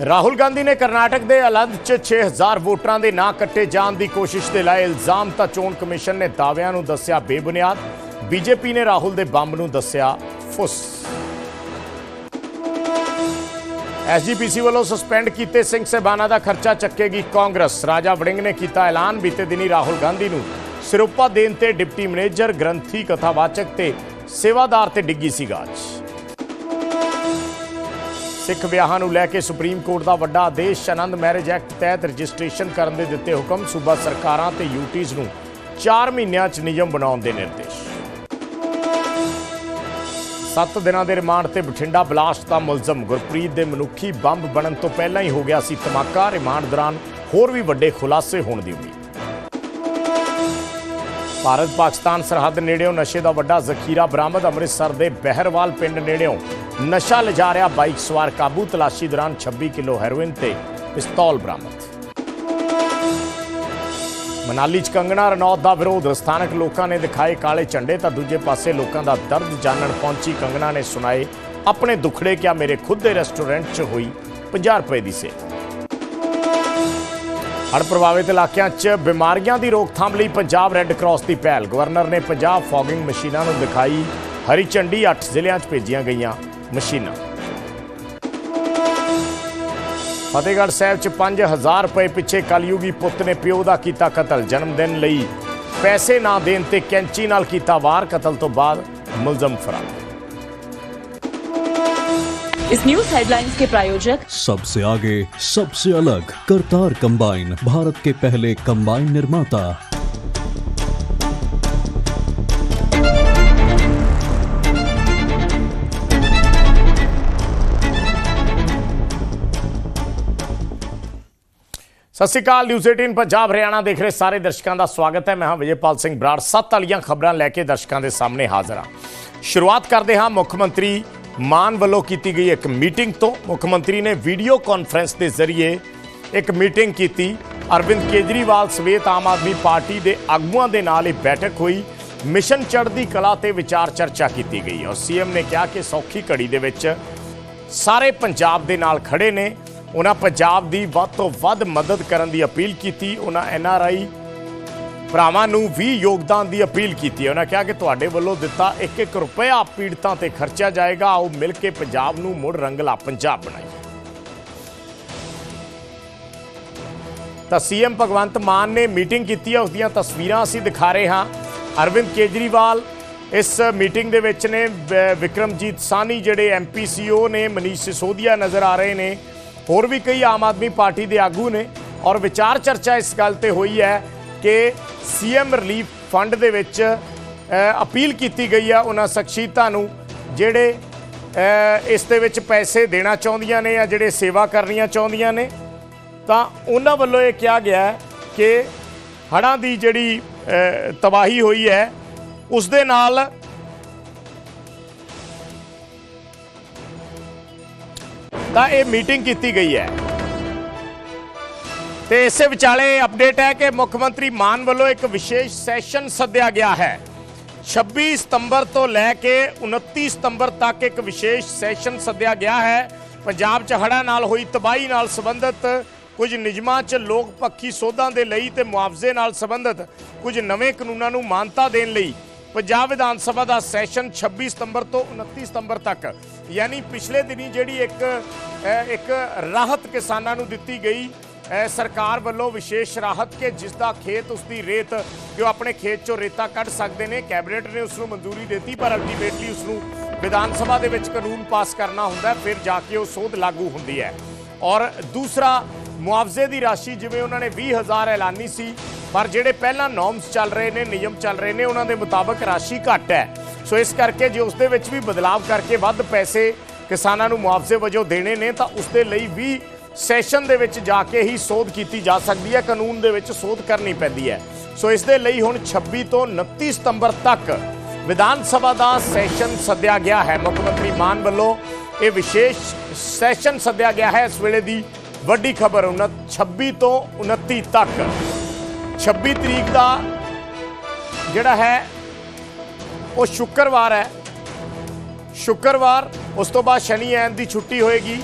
ਰਾਹੁਲ ਗਾਂਧੀ ਨੇ ਕਰਨਾਟਕ ਦੇ ਅਲੰਦ 'ਚ 6000 ਵੋਟਰਾਂ ਦੇ ਨਾਂ ਕੱਟੇ ਜਾਣ ਦੀ ਕੋਸ਼ਿਸ਼ ਦੇ ਲਾਏ ਇਲਜ਼ਾਮ ਤਾਂ ਚੋਣ ਕਮਿਸ਼ਨ ਨੇ ਦਾਅਵਿਆਂ ਨੂੰ ਦੱਸਿਆ ਬੇਬੁਨਿਆਦ, ਬੀਜੇਪੀ ਨੇ ਰਾਹੁਲ ਦੇ ਬੰਬ ਨੂੰ ਦੱਸਿਆ ਫੁੱਸ। ਐਸਜੀਪੀਸੀ ਵੱਲੋਂ ਸਸਪੈਂਡ ਕੀਤੇ ਸਿੰਘ ਸਹਿਬਾਨਾ ਦਾ ਖਰਚਾ ਚੱਕੇਗੀ ਕਾਂਗਰਸ। ਰਾਜਾ ਵੜਿੰਗ ਨੇ ਕੀਤਾ ਐਲਾਨ, ਬੀਤੇ ਦਿਨੀ ਰਾਹੁਲ ਗਾਂਧੀ ਨੂੰ ਸਿਰੋਪਾ ਦੇਣ ਤੇ ਡਿਪਟੀ ਮੈਨੇਜਰ, ਗ੍ਰੰਥੀ, ਕਥਾਵਾਚਕ ਤੇ ਸੇਵਾਦਾਰ ਤੇ ਡਿੱਗੀ ਸੀ ਗਾਜ। ਸਿੱਖ ਵਿਆਹਾਂ ਨੂੰ ਲੈ ਕੇ ਸੁਪਰੀਮ ਕੋਰਟ ਦਾ ਵੱਡਾ ਆਦੇਸ਼, ਆਨੰਦ ਮੈਰਿਜ ਐਕਟ ਤਹਿਤ ਰਜਿਸਟ੍ਰੇਸ਼ਨ ਕਰਨ ਦੇ ਦਿੱਤੇ ਹੁਕਮ ਸੂਬਾ ਸਰਕਾਰਾਂ ਤੇ ਯੂਟੀਜ਼ ਨੂੰ 4 ਮਹੀਨਿਆਂ 'ਚ ਨਿਯਮ ਬਣਾਉਣ ਦੇ ਨਿਰਦੇਸ਼। 7 ਦਿਨਾਂ ਦੇ ਰਿਮਾਂਡ ਤੇ ਬਠਿੰਡਾ ਬਲਾਸਟ ਦਾ ਮੁਲਜ਼ਮ ਗੁਰਪ੍ਰੀਤ ਦੇ ਮਨੁੱਖੀ ਬੰਬ ਬਣਨ ਤੋਂ ਪਹਿਲਾਂ ਹੀ ਹੋ ਗਿਆ ਸੀ ਧਮਾਕਾ। ਰਿਮਾਂਡ ਦੌਰਾਨ ਹੋਰ ਵੀ ਵੱਡੇ ਖੁਲਾਸੇ ਹੋਣ ਦੀ ਉਮੀਦ। ਭਾਰਤ ਪਾਕਿਸਤਾਨ ਸਰਹੱਦ ਨੇੜਿਓਂ ਨਸ਼ੇ ਦਾ ਵੱਡਾ ਜ਼ਖੀਰਾ ਬਰਾਮਦ, ਅੰਮ੍ਰਿਤਸਰ ਦੇ ਬਹਿਰਵਾਲ ਪਿੰਡ ਨੇੜਿਓਂ ਨਸ਼ਾ ਲਿਜਾ ਰਿਹਾ ਬਾਈਕ ਸਵਾਰ ਕਾਬੂ ਤਲਾਸ਼ੀ ਦੌਰਾਨ 26 ਕਿਲੋ ਹੈਰੋਇਨ ਤੇ ਪਿਸਤੌਲ ਬਰਾਮਦ। ਮਨਾਲੀ ਚ ਕੰਗਣਾ ਰਣੌਤ ਦਾ ਵਿਰੋਧ, ਸਥਾਨਕ ਲੋਕਾਂ ਨੇ ਦਿਖਾਏ ਕਾਲੇ ਝੰਡੇ ਤਾਂ ਦੂਜੇ ਪਾਸੇ ਲੋਕਾਂ ਦਾ ਦਰਦ ਜਾਣਨ ਪਹੁੰਚੀ ਕੰਗਣਾ ਨੇ ਸੁਣਾਏ, ਆਪਣੇ ਦੁੱਖੜੇ ਕਿਆ ਮੇਰੇ ਖੁਦ ਦੇ ਰੈਸਟੋਰੈਂਟ 'ਚ ਹੋਈ 50 ਰੁਪਏ ਦੀ ਸੇਵਾ ਹੜ ਪ੍ਰਭਾਵਿਤ ਇਲਾਕਿਆਂ 'ਚ ਬਿਮਾਰੀਆਂ ਦੀ ਰੋਕਥਾਮ ਲਈ ਪੰਜਾਬ ਰੈੱਡ ਕਰਾਸ ਦੀ ਪਹਿਲ। ਗਵਰਨਰ ਨੇ ਪੰਜਾਬ ਫੌਗਿੰਗ ਮਸ਼ੀਨਾਂ ਨੂੰ ਦਿਖਾਈ ਹਰੀ ਝੰਡੀ 8 ਜ਼ਿਲ੍ਹਿਆਂ 'ਚ ਭੇਜੀਆਂ ਗਈਆਂ। ਮਸ਼ੀਨਾਂ ਫਤਿਹਗੜ੍ਹ ਸਾਹਿਬ 'ਚ 5000 ਰੁਪਏ ਪਿੱਛੇ ਕਲਯੁਗੀ ਪੁੱਤ ਨੇ ਪਿਓ ਦਾ ਕੀਤਾ ਕਤਲ ਜਨਮ ਦਿਨ ਲਈ ਪੈਸੇ ਨਾ ਦੇਣ ਤੇ ਕੈਂਚੀ ਨਾਲ ਕੀਤਾ ਵਾਰ ਕਤਲ ਤੋਂ ਬਾਅਦ ਮੁਲਜ਼ਮ ਫਰਾਰ इस न्यूज हेडलाइंस के प्रायोजक सबसे आगे सबसे अलग करतार कंबाइन भारत के पहले कंबाइन निर्माता ਸਤਿ ਸ਼੍ਰੀ ਅਕਾਲ ਨਿਊਜ਼ 18 ਪੰਜਾਬ, ਹਰਿਆਣਾ ਦੇਖ ਰਹੇ ਸਾਰੇ ਦਰਸ਼ਕਾਂ ਦਾ ਸਵਾਗਤ ਹੈ। ਮੈਂ ਹਾਂ ਵਿਜੇਪਾਲ ਸਿੰਘ ਬਰਾੜ। ਸੱਤ ਵਾਲੀਆਂ ਖਬਰਾਂ ਲੈ ਕੇ ਦਰਸ਼ਕਾਂ ਦੇ ਸਾਹਮਣੇ ਹਾਜ਼ਰ ਹਾਂ। ਸ਼ੁਰੂਆਤ ਕਰਦੇ ਹਾਂ। ਮੁੱਖ ਮੰਤਰੀ ਮਾਨ ਵੱਲੋਂ ਕੀਤੀ ਗਈ ਇੱਕ ਮੀਟਿੰਗ ਤੋਂ। ਮੁੱਖ ਮੰਤਰੀ ਨੇ ਵੀਡੀਓ ਕਾਨਫਰੰਸ ਦੇ ਜ਼ਰੀਏ ਇੱਕ ਮੀਟਿੰਗ ਕੀਤੀ। ਅਰਵਿੰਦ ਕੇਜਰੀਵਾਲ ਸਮੇਤ ਆਮ ਆਦਮੀ ਪਾਰਟੀ ਦੇ ਆਗੂਆਂ ਦੇ ਨਾਲ ਇਹ ਬੈਠਕ ਹੋਈ। ਮਿਸ਼ਨ ਚੜ੍ਹਦੀ ਕਲਾ ਤੇ ਵਿਚਾਰ ਚਰਚਾ ਕੀਤੀ ਗਈ। ਔਰ ਸੀਐਮ ਨੇ ਕਿਹਾ ਕਿ ਸੌਖੀ ਘੜੀ ਦੇ ਵਿੱਚ ਸਾਰੇ ਪੰਜਾਬ ਦੇ ਨਾਲ ਖੜੇ ਨੇ। ਉਹਨਾਂ ਪੰਜਾਬ ਦੀ ਵੱਧ ਤੋਂ ਵੱਧ ਮਦਦ ਕਰਨ ਦੀ ਅਪੀਲ ਕੀਤੀ, ਉਹਨਾਂ ਐੱਨ ਆਰ ਆਈ ਭਰਾਵਾਂ ਨੂੰ ਵੀ ਯੋਗਦਾਨ ਦੀ ਅਪੀਲ ਕੀਤੀ। ਉਹਨਾਂ ਕਿਹਾ ਕਿ ਤੁਹਾਡੇ ਵੱਲੋਂ ਦਿੱਤਾ ਇੱਕ ਇੱਕ ਰੁਪਇਆ ਪੀੜਤਾਂ ਤੇ ਖਰਚਿਆ ਜਾਏਗਾ। ਆਓ ਮਿਲ ਕੇ ਪੰਜਾਬ ਨੂੰ ਮੁੜ ਰੰਗਲਾ ਪੰਜਾਬ ਬਣਾਈਏ। ਤਾਂ ਸੀਐਮ ਭਗਵੰਤ ਮਾਨ ਨੇ ਮੀਟਿੰਗ ਕੀਤੀ ਹੈ ਉਸ ਦੀਆਂ ਤਸਵੀਰਾਂ ਅਸੀਂ ਦਿਖਾ ਰਹੇ ਹਾਂ। ਅਰਵਿੰਦ ਕੇਜਰੀਵਾਲ ਇਸ ਮੀਟਿੰਗ ਦੇ ਵਿੱਚ ਨੇ ਵਿਕਰਮਜੀਤ ਸਾਨੀ ਜਿਹੜੇ ਐਮਪੀਸੀਓ ਨੇ, ਮਨੀਸ਼ ਸਿਸੋਦੀਆ ਨਜ਼ਰ ਆ ਰਹੇ ਨੇ। ਹੋਰ ਵੀ ਕਈ ਆਮ ਆਦਮੀ ਪਾਰਟੀ ਦੇ ਆਗੂ ਨੇ ਔਰ ਵਿਚਾਰ ਚਰਚਾ ਇਸ ਗੱਲ ਤੇ ਹੋਈ ਹੈ ਕਿ ਸੀਐਮ ਰਿਲੀਫ ਫੰਡ ਦੇ ਵਿੱਚ ਅਪੀਲ ਕੀਤੀ ਗਈ ਆ ਉਹਨਾਂ ਸ਼ਖਸੀਅਤਾਂ ਨੂੰ, ਜਿਹੜੇ ਇਸ ਦੇ ਵਿੱਚ ਪੈਸੇ ਦੇਣਾ ਚਾਹੁੰਦੀਆਂ ਨੇ ਜਾਂ ਜਿਹੜੇ ਸੇਵਾ ਕਰਨੀਆਂ ਚਾਹੁੰਦੀਆਂ ਨੇ। ਤਾਂ ਉਹਨਾਂ ਵੱਲੋਂ ਇਹ ਕਿਹਾ ਗਿਆ ਕਿ ਹੜ੍ਹਾਂ ਦੀ ਜਿਹੜੀ ਤਬਾਹੀ ਹੋਈ ਹੈ ਉਸ ਦੇ ਨਾਲ ਤਾਂ ਇਹ ਮੀਟਿੰਗ ਕੀਤੀ ਗਈ ਹੈ। ਤੇ ਇਸੇ ਵਿਚਾਲੇ ਅਪਡੇਟ ਹੈ ਕਿ ਮੁੱਖ ਮੰਤਰੀ ਮਾਨ ਵੱਲੋਂ ਇੱਕ ਵਿਸ਼ੇਸ਼ ਸੈਸ਼ਨ ਸੱਦਿਆ ਗਿਆ ਹੈ। 26 ਸਤੰਬਰ ਤੋਂ ਲੈ ਕੇ 29 ਸਤੰਬਰ ਤੱਕ ਇੱਕ ਵਿਸ਼ੇਸ਼ ਸੈਸ਼ਨ ਸੱਦਿਆ ਗਿਆ ਹੈ। ਪੰਜਾਬ 'ਚ ਹੜ੍ਹਾਂ ਨਾਲ ਹੋਈ ਤਬਾਹੀ ਨਾਲ ਸੰਬੰਧਿਤ ਕੁਝ ਨਿਯਮਾਂ 'ਚ ਲੋਕ ਪੱਖੀ ਸੋਧਾਂ ਦੇ ਲਈ ਤੇ ਮੁਆਵਜ਼ੇ ਨਾਲ ਸੰਬੰਧਿਤ ਕੁਝ ਨਵੇਂ ਕਾਨੂੰਨਾਂ ਨੂੰ ਮਾਨਤਾ ਦੇਣ ਲਈ ਪੰਜਾਬ ਵਿਧਾਨ ਸਭਾ ਦਾ ਸੈਸ਼ਨ 26 ਸਤੰਬਰ ਤੋਂ 29 ਸਤੰਬਰ ਤੱਕ ਯਾਨੀ ਪਿਛਲੇ ਦਿਨੀ ਜਿਹੜੀ ਇੱਕ ਇੱਕ ਰਾਹਤ ਕਿਸਾਨਾਂ ਨੂੰ ਦਿੱਤੀ ਗਈ ਸਰਕਾਰ ਵੱਲੋਂ ਵਿਸ਼ੇਸ਼ ਰਾਹਤ ਕਿ ਜਿਸ ਦਾ ਖੇਤ ਉਸ ਦੀ ਰੇਤ, ਕਿ ਉਹ ਆਪਣੇ ਖੇਤ ਚੋਂ ਰੇਤਾ ਕੱਢ ਸਕਦੇ ਨੇ। ਕੈਬਨਿਟ ਨੇ ਉਸ ਨੂੰ ਮਨਜ਼ੂਰੀ ਦਿੱਤੀ, ਪਰ ਅਲਟੀਮੇਟਲੀ ਉਸ ਨੂੰ ਵਿਧਾਨ ਸਭਾ ਦੇ ਵਿੱਚ ਕਾਨੂੰਨ ਪਾਸ ਕਰਨਾ ਹੁੰਦਾ ਫਿਰ ਜਾ ਕੇ ਉਹ ਸੋਧ ਲਾਗੂ ਹੁੰਦੀ ਹੈ। ਔਰ ਦੂਸਰਾ, ਮੁਆਵਜ਼ੇ ਦੀ ਰਾਸ਼ੀ ਜਿਵੇਂ ਉਹਨਾਂ ਨੇ 20000 ਐਲਾਨੀ ਸੀ, ਪਰ ਜਿਹੜੇ ਪਹਿਲਾਂ ਨੋਰਮਸ ਚੱਲ ਰਹੇ ਨੇ, ਨਿਯਮ ਚੱਲ ਰਹੇ ਨੇ, ਉਹਨਾਂ ਦੇ ਮੁਤਾਬਕ ਰਾਸ਼ੀ ਘੱਟ ਹੈ। ਸੋ ਇਸ ਕਰਕੇ ਜੇ ਉਸ ਦੇ ਵਿੱਚ ਵੀ ਬਦਲਾਵ ਕਰਕੇ ਵੱਧ ਪੈਸੇ ਕਿਸਾਨਾਂ ਨੂੰ ਮੁਆਵਜ਼ੇ ਵਜੋਂ ਦੇਣੇ ਨੇ, ਤਾਂ ਉਸ ਦੇ ਲਈ ਵੀ ਸੈਸ਼ਨ ਦੇ ਵਿੱਚ ਜਾ ਕੇ ਹੀ ਸੋਧ ਕੀਤੀ ਜਾ ਸਕਦੀ ਹੈ, ਕਾਨੂੰਨ ਦੇ ਵਿੱਚ ਸੋਧ ਕਰਨੀ ਪੈਂਦੀ ਹੈ। ਸੋ ਇਸ ਦੇ ਲਈ ਹੁਣ 26 ਤੋਂ 29 ਸਤੰਬਰ ਤੱਕ ਵਿਧਾਨ ਸਭਾ ਦਾ ਸੈਸ਼ਨ ਸੱਦਿਆ ਗਿਆ ਹੈ। ਮੁੱਖ ਮੰਤਰੀ ਮਾਨ ਵੱਲੋਂ ਇਹ ਵਿਸ਼ੇਸ਼ ਸੈਸ਼ਨ ਸੱਦਿਆ ਗਿਆ ਹੈ। ਇਸ ਵੇਲੇ ਦੀ ਵੱਡੀ ਖਬਰ 26 ਤੋਂ 29 ਤੱਕ। 26 ਤਰੀਕ ਦਾ ਜਿਹੜਾ ਹੈ ਉਹ ਸ਼ੁੱਕਰਵਾਰ ਹੈ। ਸ਼ੁੱਕਰਵਾਰ, ਉਸ ਤੋਂ ਬਾਅਦ ਸ਼ਨੀ ਐਨ ਦੀ ਛੁੱਟੀ ਹੋਏਗੀ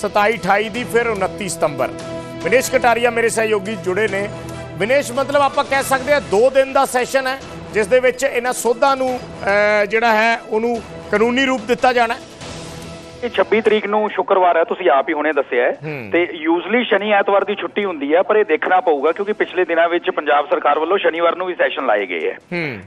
27 28 ਦੀ, ਫਿਰ 29 ਸਤੰਬਰ। ਵਿਨੇਸ਼ ਕਟਾਰੀਆ ਮੇਰੇ ਸਹਿਯੋਗੀ ਜੁੜੇ ਨੇ। ਵਿਨੇਸ਼, ਮਤਲਬ ਆਪਾਂ ਕਹਿ ਸਕਦੇ ਆ 2 ਦਿਨ ਦਾ ਸੈਸ਼ਨ ਹੈ, ਜਿਸ ਦੇ ਵਿੱਚ ਇਹਨਾਂ ਸੋਧਾਂ ਨੂੰ ਜਿਹੜਾ ਹੈ, ਉਹਨੂੰ ਕਾਨੂੰਨੀ ਰੂਪ ਦਿੱਤਾ ਜਾਣਾ ਹੈ। ਇਹ 26 ਤਰੀਕ ਨੂੰ ਸ਼ੁੱਕਰਵਾਰ ਹੈ ਤੁਸੀਂ ਆਪ ਹੀ ਹੁਣੇ ਦੱਸਿਆ ਹੈ। ਤੇ ਯੂਜ਼ਲੀ ਸ਼ਨੀ ਐਤਵਾਰ ਦੀ ਛੁੱਟੀ ਹੁੰਦੀ ਹੈ ਪਰ ਇਹ ਦੇਖਣਾ ਪਊਗਾ ਕਿਉਂਕਿ ਪਿਛਲੇ ਦਿਨਾਂ ਵਿੱਚ ਪੰਜਾਬ ਸਰਕਾਰ ਵੱਲੋਂ ਸ਼ਨੀਵਾਰ ਨੂੰ ਵੀ ਸੈਸ਼ਨ ਲਾਏ ਗਏ ਹੈ।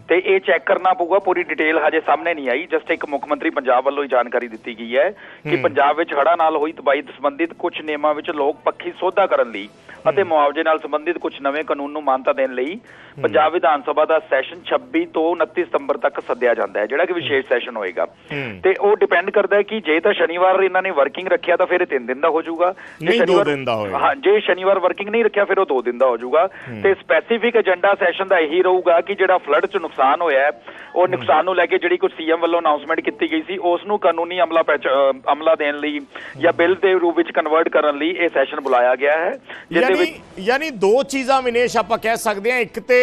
ਤੇ ਇਹ ਚੈੱਕ ਕਰਨਾ ਪਊਗਾ ਪੂਰੀ ਡਿਟੇਲ ਹਜੇ ਸਾਹਮਣੇ ਨਹੀਂ ਆਈ ਜਸਟ ਇੱਕ ਮੁੱਖ ਮੰਤਰੀ ਪੰਜਾਬ ਵੱਲੋਂ ਹੀ ਜਾਣਕਾਰੀ ਦਿੱਤੀ ਗਈ ਹੈ ਕਿ ਪੰਜਾਬ ਵਿੱਚ ਹੜ੍ਹਾਂ ਨਾਲ ਹੋਈ ਤਬਾਹੀ ਸੰਬੰਧਿਤ ਕੁਝ ਨਿਯਮਾਂ ਵਿੱਚ ਲੋਕ ਪੱਖੀ ਸੋਧਾ ਕਰਨ ਲਈ ਅਤੇ ਮੁਆਵਜ਼ੇ ਨਾਲ ਸੰਬੰਧਿਤ ਕੁਝ ਨਵੇਂ ਕਾਨੂੰਨ ਨੂੰ ਮਾਨਤਾ ਦੇਣ ਲਈ ਪੰਜਾਬ ਵਿਧਾਨ ਸਭਾ ਦਾ ਸੈਸ਼ਨ 26 ਤੋਂ 29 ਸਤੰਬਰ ਤੱਕ ਸੱਦਿਆ ਜਾਂਦਾ ਹੈ ਜਿਹੜਾ ਕਿ ਵਿਸ਼ੇਸ਼ ਸੈਸ਼ਨ ਹੋਏਗਾ। ਤੇ ਉਹ ਡਿਪੈਂਡ ਕਰਦਾ ਹੈ ਕਿ ਜੇ ਤਾਂ ਸ਼ਨੀਵਾਰ ਇਹਨਾਂ ਨੇ ਵਰਕਿੰਗ ਰੱਖਿਆ ਤਾਂ ਫਿਰ ਇਹ 3 ਦਿਨ ਦਾ ਹੋ ਜਾਊਗਾ। ਜੇ ਸ਼ਨੀਵਾਰ- ਦਿਨ ਦਾ ਹੋਏਗਾ। ਹਾਂ ਜੇ ਸ਼ਨੀਵਾਰ ਵਰਕਿੰਗ ਨਹੀਂ ਰੱਖਿਆ ਫਿਰ ਉਹ 2 ਦਿਨ ਦਾ ਹੋ ਜਾਊਗਾ। ਤੇ ਸਪੈਸੀਫਿਕ ਏਜੰਡਾ ਸੈਸ਼ਨ ਦਾ ਇਹੀ ਰਹੂਗਾ ਕਿ ਜਿਹੜਾ ਫਲੱਡ 'ਚ ਨੁਕਸਾਨ ਹੋਇਆ ਉਹ ਨੁਕਸਾਨ ਨੂੰ ਲੈ ਕੇ ਜਿਹੜੀ ਕੁਝ ਸੀਐਮ ਵੱਲੋਂ ਅਨਾਉਂਸਮੈਂਟ ਕੀਤੀ ਗਈ ਸੀ ਉਸ ਨੂੰ ਕਾਨੂੰਨੀ ਅਮਲਾ ਅਮਲਾ ਦੇਣ ਲਈ ਜਾਂ ਬਿੱਲ ਦੇ ਰੂਪ ਵਿੱਚ ਕਨਵਰਟ ਕਰਨ ਲਈ ਇਹ ਸੈਸ਼ਨ ਬੁਲਾਇਆ ਗਿਆ ਹੈ ਜਿਹਦੇ ਵਿੱਚ ਯਾਨੀ ਦੋ ਚੀਜ਼ਾਂ ਵਿਨੇਸ਼ ਆਪਾਂ ਕਹਿ ਸਕਦੇ ਹਾਂ। ਇੱਕ ਤੇ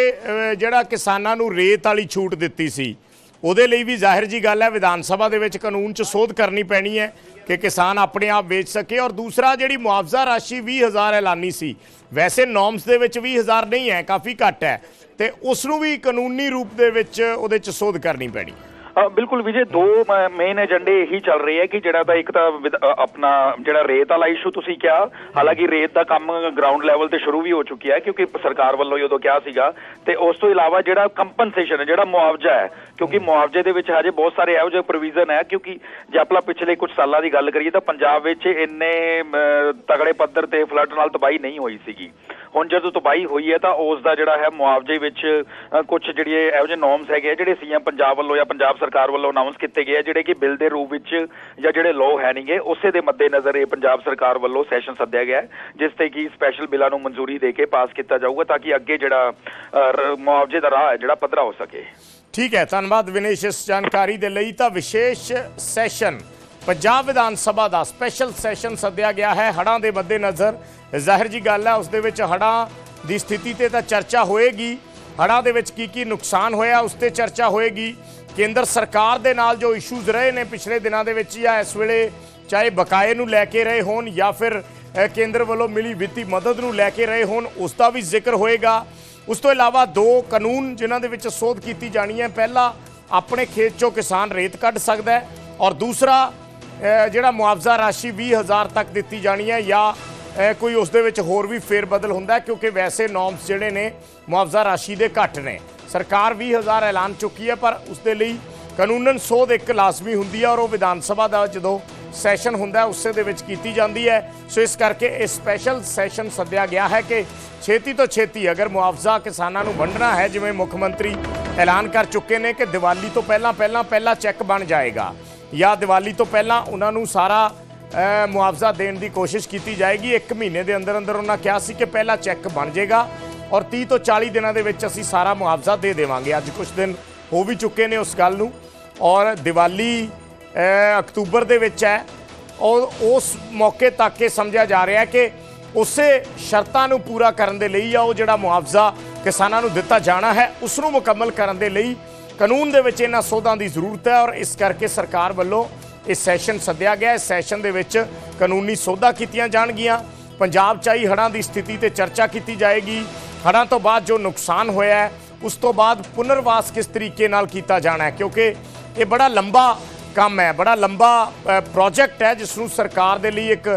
ਜਿਹੜਾ ਕਿਸਾਨਾਂ ਨੂੰ ਰੇਤ ਵਾਲੀ ਛੂਟ ਦਿੱਤੀ ਸੀ। ਉਹਦੇ ਲਈ ਵੀ ਜ਼ਾਹਿਰ ਜੀ ਗੱਲ ਹੈ, ਵਿਧਾਨ ਸਭਾ ਦੇ ਵਿੱਚ ਕਾਨੂੰਨ 'ਚ ਸੋਧ ਕਰਨੀ ਪੈਣੀ ਹੈ ਕਿ ਕਿਸਾਨ ਆਪਣੇ ਆਪ ਵੇਚ ਸਕੇ। ਔਰ ਦੂਸਰਾ, ਜਿਹੜੀ ਮੁਆਵਜ਼ਾ ਰਾਸ਼ੀ 20000 ਐਲਾਨੀ ਸੀ, ਵੈਸੇ ਨੋਰਮਸ ਦੇ ਵਿੱਚ 20000 ਨਹੀਂ ਹੈ, ਕਾਫੀ ਘੱਟ ਹੈ। ਤੇ ਉਸ ਨੂੰ ਵੀ ਕਾਨੂੰਨੀ ਰੂਪ ਦੇ ਵਿੱਚ ਉਹਦੇ 'ਚ ਸੋਧ ਕਰਨੀ ਪੈਣੀ। ਬਿਲਕੁਲ ਵਿਜੇ, ਦੋ ਮੇਨ ਏਜੰਡੇ ਇਹੀ ਚੱਲ ਰਹੇ ਹੈ ਕਿ ਜਿਹੜਾ ਤਾਂ ਇੱਕ ਤਾਂ ਆਪਣਾ ਜਿਹੜਾ ਰੇਤ ਵਾਲਾ ਇਸ਼ੂ ਤੁਸੀਂ ਕਿਹਾ, ਹਾਲਾਂਕਿ ਰੇਤ ਦਾ ਕੰਮ ਗਰਾਊਂਡ ਲੈਵਲ ਤੇ ਸ਼ੁਰੂ ਵੀ ਹੋ ਚੁੱਕਿਆ ਹੈ, ਕਿਉਂਕਿ ਸਰਕਾਰ ਵੱਲੋਂ ਹੀ ਉਦੋਂ ਕਿਹਾ ਸੀਗਾ। ਤੇ ਉਸ ਤੋਂ ਇਲਾਵਾ ਜਿਹੜਾ ਕੰਪਨਸੇਸ਼ਨ ਹੈ, ਜਿਹੜਾ ਮੁਆਵਜ਼ਾ ਹੈ ਕਿਉਂਕਿ ਮੁਆਵਜ਼ੇ ਦੇ ਵਿੱਚ ਹਜੇ ਬਹੁਤ ਸਾਰੇ ਇਹੋ ਜਿਹੇ ਪ੍ਰੋਵੀਜ਼ਨ ਹੈ, ਕਿਉਂਕਿ ਜੇ ਆਪਾਂ ਪਿਛਲੇ ਕੁਝ ਸਾਲਾਂ ਦੀ ਗੱਲ ਕਰੀਏ ਤਾਂ ਪੰਜਾਬ ਵਿੱਚ ਇੰਨੇ ਤਗੜੇ ਪੱਧਰ ਤੇ ਫਲੱਡ ਨਾਲ ਤਬਾਹੀ ਨਹੀਂ ਹੋਈ ਸੀਗੀ। ਹੁਣ ਜਦੋਂ ਤਬਾਹੀ ਹੋਈ ਹੈ ਤਾਂ ਉਸ ਦਾ ਜਿਹੜਾ ਹੈ ਮੁਆਵਜ਼ੇ ਵਿੱਚ ਕੁਝ ਜਿਹੜੇ ਇਹੋ ਜਿਹੇ ਨੋਰਮਸ ਹੈਗੇ ਆ, ਜਿਹੜੇ ਸੀਐਮ ਪੰਜਾਬ ਵੱਲੋਂ ਜਾਂ ਪੰਜਾਬ ਸਰਕਾਰ ਵੱਲੋਂ ਅਨਾਉਂਸ ਕੀਤੇ ਗਏ ਜਿਹੜੇ ਕਿ ਬਿੱਲ ਦੇ ਰੂਪ ਵਿੱਚ ਜਾਂ ਜਿਹੜੇ ਲਾਅ ਹੈ ਨਹੀਂਗੇ ਉਸੇ ਦੇ ਮੱਦੇਨਜ਼ਰ ਇਹ ਪੰਜਾਬ ਸਰਕਾਰ ਵੱਲੋਂ ਸੈਸ਼ਨ ਸੱਦਿਆ ਗਿਆ ਜਿਸ ਤੇ ਕਿ ਸਪੈਸ਼ਲ ਬਿੱਲਾਂ ਨੂੰ ਮਨਜ਼ੂਰੀ ਦੇ ਕੇ ਪਾਸ ਕੀਤਾ ਜਾਊਗਾ ਤਾਂ ਕਿ ਅੱਗੇ ਜਿਹੜਾ ਮੁਆਵਜ਼ੇ ਦਾ ਰਾਹ ਹੈ, ਜਿਹੜਾ ਪੱਧਰਾ ਹੋ ਸਕੇ। ਠੀਕ ਹੈ, ਧੰਨਵਾਦ ਵਿਨੇਸ਼ ਇਸ ਜਾਣਕਾਰੀ ਦੇ ਲਈ। ਤਾਂ ਵਿਸ਼ੇਸ਼ ਸੈਸ਼ਨ, ਪੰਜਾਬ ਵਿਧਾਨ ਸਭਾ ਦਾ ਸਪੈਸ਼ਲ ਸੈਸ਼ਨ ਸੱਦਿਆ ਗਿਆ ਹੈ। ਹੜ੍ਹਾਂ ਦੇ ਮੱਦੇਨਜ਼ਰ ਜ਼ਾਹਿਰ ਜੀ ਗੱਲ ਹੈ, ਉਸ ਦੇ ਵਿੱਚ ਹੜ੍ਹਾਂ ਦੀ ਸਥਿਤੀ ਤੇ ਤਾਂ ਚਰਚਾ ਹੋਏਗੀ। ਹੜ੍ਹਾਂ ਦੇ ਵਿੱਚ ਕੀ ਕੀ ਨੁਕਸਾਨ ਹੋਇਆ, ਉਸ ਤੇ ਚਰਚਾ ਹੋਏਗੀ। ਕੇਂਦਰ ਸਰਕਾਰ ਦੇ ਨਾਲ ਜੋ ਇਸ਼ੂਜ਼ ਰਹੇ ਨੇ ਪਿਛਲੇ ਦਿਨਾਂ ਦੇ ਵਿੱਚ, ਜਾਂ ਇਸ ਵੇਲੇ ਚਾਹੇ ਬਕਾਏ ਨੂੰ ਲੈ ਕੇ ਰਹੇ ਹੋਣ, ਜਾਂ ਫਿਰ ਕੇਂਦਰ ਵੱਲੋਂ ਮਿਲੀ ਵਿੱਤੀ ਮਦਦ ਨੂੰ ਲੈ ਕੇ ਰਹੇ ਹੋਣ, ਉਸ ਦਾ ਵੀ ਜ਼ਿਕਰ ਹੋਏਗਾ। ਉਸ ਤੋਂ ਇਲਾਵਾ ਦੋ ਕਾਨੂੰਨ ਜਿਨ੍ਹਾਂ ਦੇ ਵਿੱਚ ਸੋਧ ਕੀਤੀ ਜਾਣੀ ਹੈ। ਪਹਿਲਾ, ਆਪਣੇ ਖੇਤ ਚੋਂ ਕਿਸਾਨ ਰੇਤ ਕੱਢ ਸਕਦਾ ਹੈ ਔਰ ਦੂਸਰਾ ਜਿਹੜਾ ਮੁਆਵਜ਼ਾ ਰਾਸ਼ੀ 20000 ਤੱਕ ਦਿੱਤੀ ਜਾਣੀ ਹੈ ਜਾਂ ਕੋਈ ਉਸ ਦੇ ਵਿੱਚ ਹੋਰ ਵੀ ਫੇਰ ਬਦਲ ਹੁੰਦਾ ਕਿਉਂਕਿ ਵੈਸੇ ਨੋਰਮਸ ਜਿਹੜੇ ਨੇ ਮੁਆਵਜ਼ਾ ਰਾਸ਼ੀ ਦੇ ਘੱਟ ਨੇ। ਸਰਕਾਰ 20000 ਐਲਾਨ ਚੁੱਕੀ ਹੈ ਪਰ ਉਸ ਦੇ ਲਈ ਕਾਨੂੰਨਨ ਸੋਧ ਇੱਕ ਲਾਜ਼ਮੀ ਹੁੰਦੀ ਹੈ ਔਰ ਉਹ ਵਿਧਾਨ ਸਭਾ ਦਾ ਜਦੋਂ ਸੈਸ਼ਨ ਹੁੰਦਾ ਉਸੇ ਦੇ ਵਿੱਚ ਕੀਤੀ ਜਾਂਦੀ ਹੈ। ਸੋ ਇਸ ਕਰਕੇ ਇਹ ਸਪੈਸ਼ਲ ਸੈਸ਼ਨ ਸੱਦਿਆ ਗਿਆ ਹੈ ਕਿ ਛੇਤੀ ਤੋਂ ਛੇਤੀ ਅਗਰ ਮੁਆਵਜ਼ਾ ਕਿਸਾਨਾਂ ਨੂੰ ਵੰਡਣਾ ਹੈ, ਜਿਵੇਂ ਮੁੱਖ ਮੰਤਰੀ ਐਲਾਨ ਕਰ ਚੁੱਕੇ ਨੇ ਕਿ ਦੀਵਾਲੀ ਤੋਂ ਪਹਿਲਾਂ ਪਹਿਲਾਂ ਪਹਿਲਾ ਚੈੱਕ ਬਣ ਜਾਏਗਾ ਜਾਂ ਦੀਵਾਲੀ ਤੋਂ ਪਹਿਲਾਂ ਉਹਨਾਂ ਨੂੰ ਸਾਰਾ ਮੁਆਵਜ਼ਾ ਦੇਣ ਦੀ ਕੋਸ਼ਿਸ਼ ਕੀਤੀ ਜਾਏਗੀ। ਇੱਕ ਮਹੀਨੇ ਦੇ ਅੰਦਰ ਅੰਦਰ ਉਹਨਾਂ ਕਿਹਾ ਸੀ ਕਿ ਪਹਿਲਾ ਚੈੱਕ ਬਣ ਜਾਏਗਾ ਔਰ 30 ਤੋਂ 40 ਦਿਨਾਂ ਦੇ ਵਿੱਚ ਅਸੀਂ ਸਾਰਾ ਮੁਆਵਜ਼ਾ ਦੇ ਦੇਵਾਂਗੇ। ਅੱਜ ਕੁਝ ਦਿਨ ਹੋ ਵੀ ਚੁੱਕੇ ਨੇ ਉਸ ਗੱਲ ਨੂੰ ਔਰ ਦੀਵਾਲੀ ਅਕਤੂਬਰ ਦੇ ਵਿੱਚ ਹੈ। ਔਰ ਉਸ ਮੌਕੇ ਤੱਕ ਇਹ ਸਮਝਿਆ ਜਾ ਰਿਹਾ ਕਿ ਉਸੇ ਸ਼ਰਤਾਂ ਨੂੰ ਪੂਰਾ ਕਰਨ ਦੇ ਲਈ ਜਾਂ ਉਹ ਜਿਹੜਾ ਮੁਆਵਜ਼ਾ ਕਿਸਾਨਾਂ ਨੂੰ ਦਿੱਤਾ ਜਾਣਾ ਹੈ, ਉਸ ਨੂੰ ਮੁਕੰਮਲ ਕਰਨ ਦੇ ਲਈ ਕਾਨੂੰਨ ਦੇ ਵਿੱਚ ਇਹਨਾਂ ਸੋਧਾਂ ਦੀ ਜ਼ਰੂਰਤ ਹੈ। ਔਰ ਇਸ ਕਰਕੇ ਸਰਕਾਰ ਵੱਲੋਂ ਇਹ ਸੈਸ਼ਨ ਸੱਦਿਆ ਗਿਆ ਇਸ ਸੈਸ਼ਨ ਦੇ ਵਿੱਚ ਕਾਨੂੰਨੀ ਸੋਧਾਂ ਕੀਤੀਆਂ ਜਾਣਗੀਆਂ। ਪੰਜਾਬ 'ਚ ਆਈ ਹੜ੍ਹਾਂ ਦੀ ਸਥਿਤੀ ਤੇ ਚਰਚਾ ਕੀਤੀ ਜਾਏਗੀ। ਹੜ੍ਹਾਂ ਤੋਂ ਬਾਅਦ ਜੋ ਨੁਕਸਾਨ ਹੋਇਆ ਉਸ ਤੋਂ ਬਾਅਦ ਪੁਨਰਵਾਸ ਕਿਸ ਤਰੀਕੇ ਨਾਲ ਕੀਤਾ ਜਾਣਾ ਹੈ? ਕਿਉਂਕਿ ਇਹ ਬੜਾ ਲੰਬਾ ਕੰਮ ਹੈ। ਬੜਾ ਲੰਬਾ ਪ੍ਰੋਜੈਕਟ ਹੈ, ਜਿਸ ਨੂੰ ਸਰਕਾਰ ਦੇ ਲਈ ਇੱਕ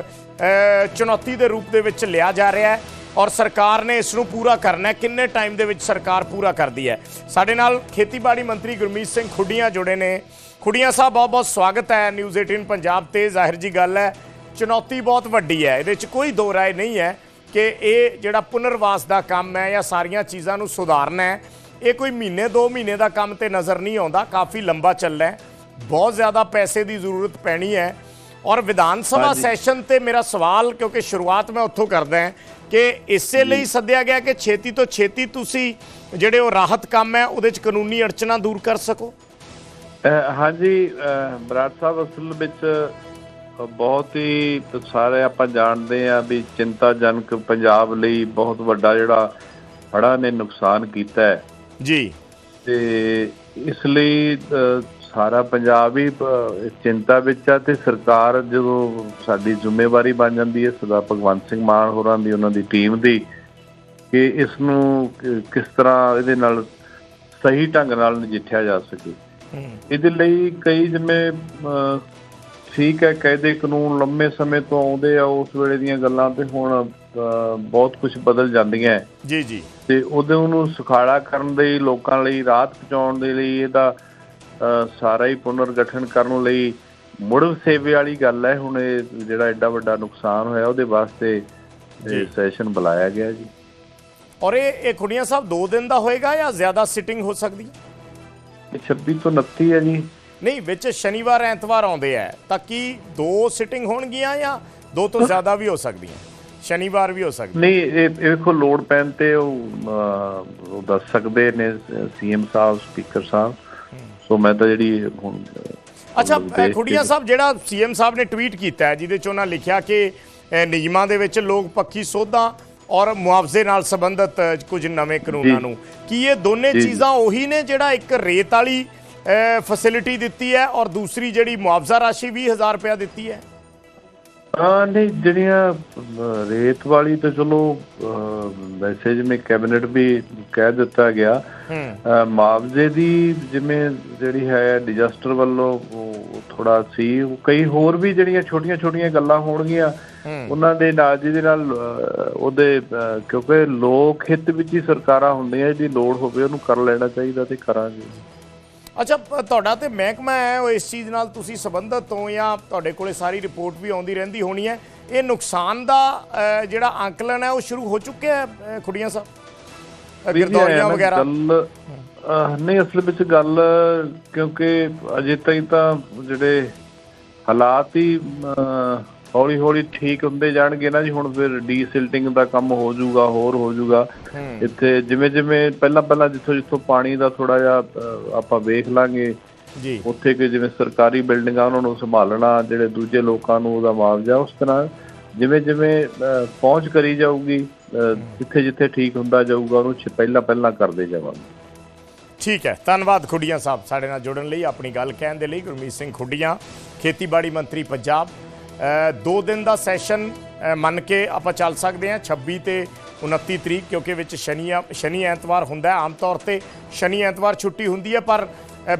ਚੁਣੌਤੀ ਦੇ ਰੂਪ ਦੇ ਵਿੱਚ ਲਿਆ ਜਾ ਰਿਹਾ ਹੈ ਔਰ ਸਰਕਾਰ ਨੇ ਇਸ ਨੂੰ ਪੂਰਾ ਕਰਨਾ ਹੈ। ਕਿੰਨੇ ਟਾਈਮ ਦੇ ਵਿੱਚ ਸਰਕਾਰ ਪੂਰਾ ਕਰਦੀ ਹੈ? ਸਾਡੇ ਨਾਲ ਖੇਤੀਬਾੜੀ ਮੰਤਰੀ ਗੁਰਮੀਤ ਸਿੰਘ ਖੁੱਡੀਆਂ ਜੁੜੇ ਨੇ। ਖੁੱਡੀਆਂ ਸਾਹਿਬ ਬਹੁਤ ਬਹੁਤ ਸਵਾਗਤ ਹੈ ਨਿਊਜ਼ 18 ਪੰਜਾਬ ਤੇ। ਜ਼ਾਹਿਰ ਜੀ, ਗੱਲ ਹੈ, ਚੁਣੌਤੀ ਬਹੁਤ ਵੱਡੀ ਹੈ। ਇਹਦੇ ਵਿੱਚ ਕੋਈ ਦੋ ਰਾਏ ਨਹੀਂ ਹੈ ਕਿ ਇਹ ਜਿਹੜਾ ਪੁਨਰਵਾਸ ਦਾ ਕੰਮ ਹੈ ਜਾਂ ਸਾਰੀਆਂ ਚੀਜ਼ਾਂ ਨੂੰ ਸੁਧਾਰਨਾ ਹੈ। ਇਹ ਕੋਈ ਮਹੀਨੇ, ਦੋ ਮਹੀਨੇ ਦਾ ਕੰਮ ਤੇ ਨਜ਼ਰ ਨਹੀਂ ਆਉਂਦਾ। ਕਾਫੀ ਲੰਬਾ ਚੱਲਣਾ ਹੈ। ਬਹੁਤ ਜ਼ਿਆਦਾ ਪੈਸੇ ਦੀ ਜ਼ਰੂਰਤ ਪੈਣੀ ਹੈ। ਔਰ ਵਿਧਾਨ ਸਭਾ ਸੈਸ਼ਨ ਤੇ ਮੇਰਾ ਸਵਾਲ ਕਿਉਂਕਿ ਸ਼ੁਰੂਆਤ ਮੈਂ ਉੱਥੋਂ ਕਰਦਾ ਹਾਂ ਕਿ ਇਸੇ ਲਈ ਸੱਦਿਆ ਗਿਆ ਕਿ ਛੇਤੀ ਤੋਂ ਛੇਤੀ ਤੁਸੀਂ ਜਿਹੜੇ ਉਹ ਰਾਹਤ ਕੰਮ ਹੈ ਉਹਦੇ ਚ ਕਾਨੂੰਨੀ ਅੜਚਨਾ ਦੂਰ ਕਰ ਸਕੋ? ਹਾਂਜੀ ਬਰਾੜ ਸਾਹਿਬ ਅਸਲ ਵਿੱਚ ਬਹੁਤ ਹੀ ਸਾਰੇ ਆਪਾਂ ਜਾਣਦੇ ਆ ਵੀ ਚਿੰਤਾਜਨਕ ਪੰਜਾਬ ਲਈ ਬਹੁਤ ਵੱਡਾ ਜਿਹੜਾ ਹੜ੍ਹਾਂ ਨੇ ਨੁਕਸਾਨ ਕੀਤਾ ਹੈ। ਜੀ। ਤੇ ਇਸ ਲਈ ਸਾਰਾ ਪੰਜਾਬ ਹੀ ਚਿੰਤਾ ਵਿੱਚ ਆ ਤੇ ਸਰਕਾਰ ਜਦੋਂ ਸਾਡੀ ਜ਼ਿੰਮੇਵਾਰੀ ਬਣ ਜਾਂਦੀ ਹੈ ਸਰਦਾਰ ਭਗਵੰਤ ਸਿੰਘ ਮਾਨ ਹੋਰਾਂ ਦੀ ਉਹਨਾਂ ਦੀ ਟੀਮ ਦੀ ਕਿ ਇਸ ਨੂੰ ਕਿਸ ਤਰ੍ਹਾਂ ਇਹਦੇ ਨਾਲ ਸਹੀ ਢੰਗ ਨਾਲ ਨਜਿੱਠਿਆ ਜਾ ਸਕੇ। ਇਹਦੇ ਲਈ ਕਈ ਜਿਵੇਂ ਠੀਕ ਹੈ ਕਾਇਦੇ ਕਾਨੂੰਨ ਲੰਮੇ ਸਮੇਂ ਤੋਂ ਆਉਂਦੇ ਆ ਉਸ ਵੇਲੇ ਦੀਆਂ ਗੱਲਾਂ ਤੇ ਹੁਣ ਬਹੁਤ ਕੁਝ ਬਦਲ ਜਾਂਦੀਆਂ ਜੀ ਜੀ। ਤੇ ਉਹਦੇ ਉਹਨੂੰ ਸੁਖਾਲਾ ਕਰਨ ਦੇ ਲਈ ਲੋਕਾਂ ਲਈ ਰਾਹਤ ਪਹੁੰਚਾਉਣ ਦੇ ਲਈ ਇਹਦਾ ਸਾਰਾ ਹੀ ਪੁਨਰ ਗਠਨ ਕਰਨ ਲਈ ਮੁੜ ਸੇਵੇ ਵਾਲੀ ਗੱਲ ਹੈ। ਹੁਣ ਇਹ ਜਿਹੜਾ ਐਡਾ ਵੱਡਾ ਨੁਕਸਾਨ ਹੋਇਆ ਉਹਦੇ ਵਾਸਤੇ ਸੈਸ਼ਨ ਬੁਲਾਇਆ ਗਿਆ ਜੀ। ਔਰ ਇਹ ਇਹ ਖੁੱਡੀਆਂ ਸਾਹਿਬ 2 ਦਿਨ ਦਾ ਹੋਏਗਾ ਜਾਂ ਜ਼ਿਆਦਾ ਸਿਟਿੰਗ ਹੋ ਸਕਦੀ? ਹੈ ਇਹ 26 ਤੋਂ 29 ਹੈ ਜੀ। ਨਹੀਂ ਵਿੱਚ ਸ਼ਨੀਵਾਰ ਐਤਵਾਰ ਆਉਂਦੇ ਆ। ਤਾਂ ਕੀ ਦੋ ਸਿਟਿੰਗ ਹੋਣਗੀਆਂ ਜਾਂ ਦੋ ਤੋਂ ਜ਼ਿਆਦਾ ਵੀ ਹੋ ਸਕਦੀਆਂ? ਸ਼ਨੀਵਾਰ ਵੀ ਹੋ ਸਕਦੀ। ਨਹੀਂ ਇਹ ਵੇਖੋ ਲੋਡ ਪੈਣ ਤੇ ਉਹ ਦੱਸ ਸਕਦੇ ਨੇ ਸੀਐਮ ਸਾਹਿਬ ਸਪੀਕਰ ਸਾਹਿਬ। ਸੋ ਮੈਂ ਤਾਂ ਜਿਹੜੀ ਹੁਣ ਅੱਛਾ ਖੁੱਡੀਆਂ ਸਾਹਿਬ ਜਿਹੜਾ ਸੀਐਮ ਸਾਹਿਬ ਨੇ ਟਵੀਟ ਕੀਤਾ ਹੈ ਜਿਹਦੇ ਚ ਉਹਨਾਂ ਲਿਖਿਆ ਕਿ ਨਿਯਮਾਂ ਦੇ ਵਿੱਚ ਲੋਕ ਪੱਖੀ ਸੋਧਾਂ ਔਰ ਮੁਆਵਜ਼ੇ ਨਾਲ ਸੰਬੰਧਿਤ ਕੁਝ ਨਵੇਂ ਕਾਨੂੰਨਾਂ। ਨੂੰ ਕੀ ਇਹ ਦੋਨੇ। ਚੀਜ਼ਾਂ ਉਹੀ ਨੇ ਜਿਹੜਾ ਇੱਕ ਰੇਤ ਵਾਲੀ ਫੈਸਿਲਿਟੀ ਦਿੱਤੀ ਹੈ ਔਰ ਦੂਸਰੀ ਜਿਹੜੀ ਮੁਆਵਜ਼ਾ ਰਾਸ਼ੀ 20000 ਰੁਪਇਆ ਦਿੱਤੀ ਹੈ ਹਾਂ ਨਹੀਂ ਜਿਹੜੀਆਂ ਰੇਤ ਵਾਲੀ ਤਾਂ ਚਲੋ ਵੈਸੇ ਜਿਵੇਂ ਕੈਬਨਿਟ ਵੀ ਕਹਿ ਦਿੱਤਾ ਗਿਆ। ਮੁਆਵਜ਼ੇ ਦੀ ਜਿਵੇਂ ਜਿਹੜੀ ਹੈ ਡਿਜ਼ਾਸਟਰ ਵੱਲੋਂ ਉਹ ਥੋੜਾ ਸੀ। ਕਈ ਹੋਰ ਵੀ ਜਿਹੜੀਆਂ ਛੋਟੀਆਂ ਛੋਟੀਆਂ ਗੱਲਾਂ ਹੋਣਗੀਆਂ ਉਹਨਾਂ ਦੇ ਨਾਲ ਜਿਹਦੇ ਨਾਲ ਉਹਦੇ ਕਿਉਂਕਿ ਲੋਕ ਹਿੱਤ ਵਿੱਚ ਹੀ ਸਰਕਾਰਾਂ ਹੁੰਦੀਆਂ ਜਿਹਦੀ ਲੋੜ ਹੋਵੇ ਉਹਨੂੰ ਕਰ ਲੈਣਾ ਚਾਹੀਦਾ ਤੇ ਕਰਾਂਗੇ। ਅੱਛਾ ਤੁਹਾਡਾ ਤੇ ਮਹਿਕਮਾ ਹੈ ਉਹ ਇਸ ਚੀਜ਼ ਨਾਲ ਤੁਸੀਂ ਸੰਬੰਧਤ ਹੋ ਜਾਂ ਤੁਹਾਡੇ ਕੋਲੇ ਸਾਰੀ ਰਿਪੋਰਟ ਵੀ ਆਉਂਦੀ ਰਹਿੰਦੀ ਹੋਣੀ ਹੈ। ਇਹ ਨੁਕਸਾਨ ਦਾ ਜਿਹੜਾ ਅੰਕਲਨ ਹੈ ਉਹ ਸ਼ੁਰੂ ਹੋ ਚੁੱਕਿਆ ਹੈ ਅ, ਖੁੱਡੀਆਂ ਸਾਹਿਬ? ਗਿਰਦੌਰੀਆਂ ਵਗੈਰਾ? ਨਹੀਂ ਅਸਲ ਵਿੱਚ ਗੱਲ ਕਿਉਂਕਿ ਅਜੇ ਤਾਈਂ ਤਾਂ ਜਿਹੜੇ ਹਾਲਾਤ ਹੀ ਹੌਲੀ ਹੌਲੀ ਠੀਕ ਹੁੰਦੇ ਜਾਣਗੇ ਨਾ ਜੀ ਹੁਣ ਫਿਰ ਡੀਸਿਲਟਿੰਗ ਦਾ ਕੰਮ ਹੋ ਜਾਊਗਾ ਹੋਰ ਹੋ ਜਾਊਗਾ। ਇੱਥੇ ਜਿਵੇਂ ਜਿਵੇਂ ਪਹਿਲਾਂ ਪਹਿਲਾਂ ਜਿੱਥੋਂ ਜਿੱਥੋਂ ਪਾਣੀ ਦਾ ਥੋੜਾ ਜਿਹਾ ਆਪਾਂ ਵੇਖ ਲਾਂਗੇ। ਜੀ। ਉੱਥੇ ਕਿ ਜਿਵੇਂ ਸਰਕਾਰੀ ਬਿਲਡਿੰਗਾਂ ਉਹਨਾਂ ਨੂੰ ਸੰਭਾਲਣਾ ਜਿਹੜੇ ਦੂਜੇ ਲੋਕਾਂ ਨੂੰ ਉਹਦਾ ਮੁਆਵਜ਼ਾ ਉਸ ਤਰ੍ਹਾਂ ਜਿਵੇਂ ਜਿਵੇਂ ਪਹੁੰਚ ਕਰੀ ਜਾਊਗੀ ਜਿੱਥੇ ਜਿੱਥੇ ਠੀਕ ਹੁੰਦਾ ਜਾਊਗਾ ਉਹਨੂੰ ਪਹਿਲਾਂ ਪਹਿਲਾਂ ਕਰਦੇ ਜਾਵਾਂਗੇ। ਠੀਕ ਹੈ। ਧੰਨਵਾਦ ਖੁੱਡੀਆਂ ਸਾਹਿਬ ਸਾਡੇ ਨਾਲ ਜੁੜਨ ਲਈ ਆਪਣੀ ਗੱਲ ਕਹਿਣ ਦੇ ਲਈ। ਗੁਰਮੀਤ ਸਿੰਘ ਖੁੱਡੀਆਂ ਖੇਤੀਬਾੜੀ ਮੰਤਰੀ ਪੰਜਾਬ। ਦੋ ਦਿਨ ਦਾ ਸੈਸ਼ਨ ਮੰਨ ਕੇ ਆਪਾਂ ਚੱਲ ਸਕਦੇ ਹਾਂ 26 ਤੇ 29 ਤਰੀਕ, ਕਿਉਂਕਿ ਵਿੱਚ ਸ਼ਨੀ ਸ਼ਨੀ ਐਤਵਾਰ ਹੁੰਦਾ ਹੈ, ਆਮ ਤੌਰ ਤੇ ਸ਼ਨੀ ਐਤਵਾਰ ਛੁੱਟੀ ਹੁੰਦੀ ਹੈ, ਪਰ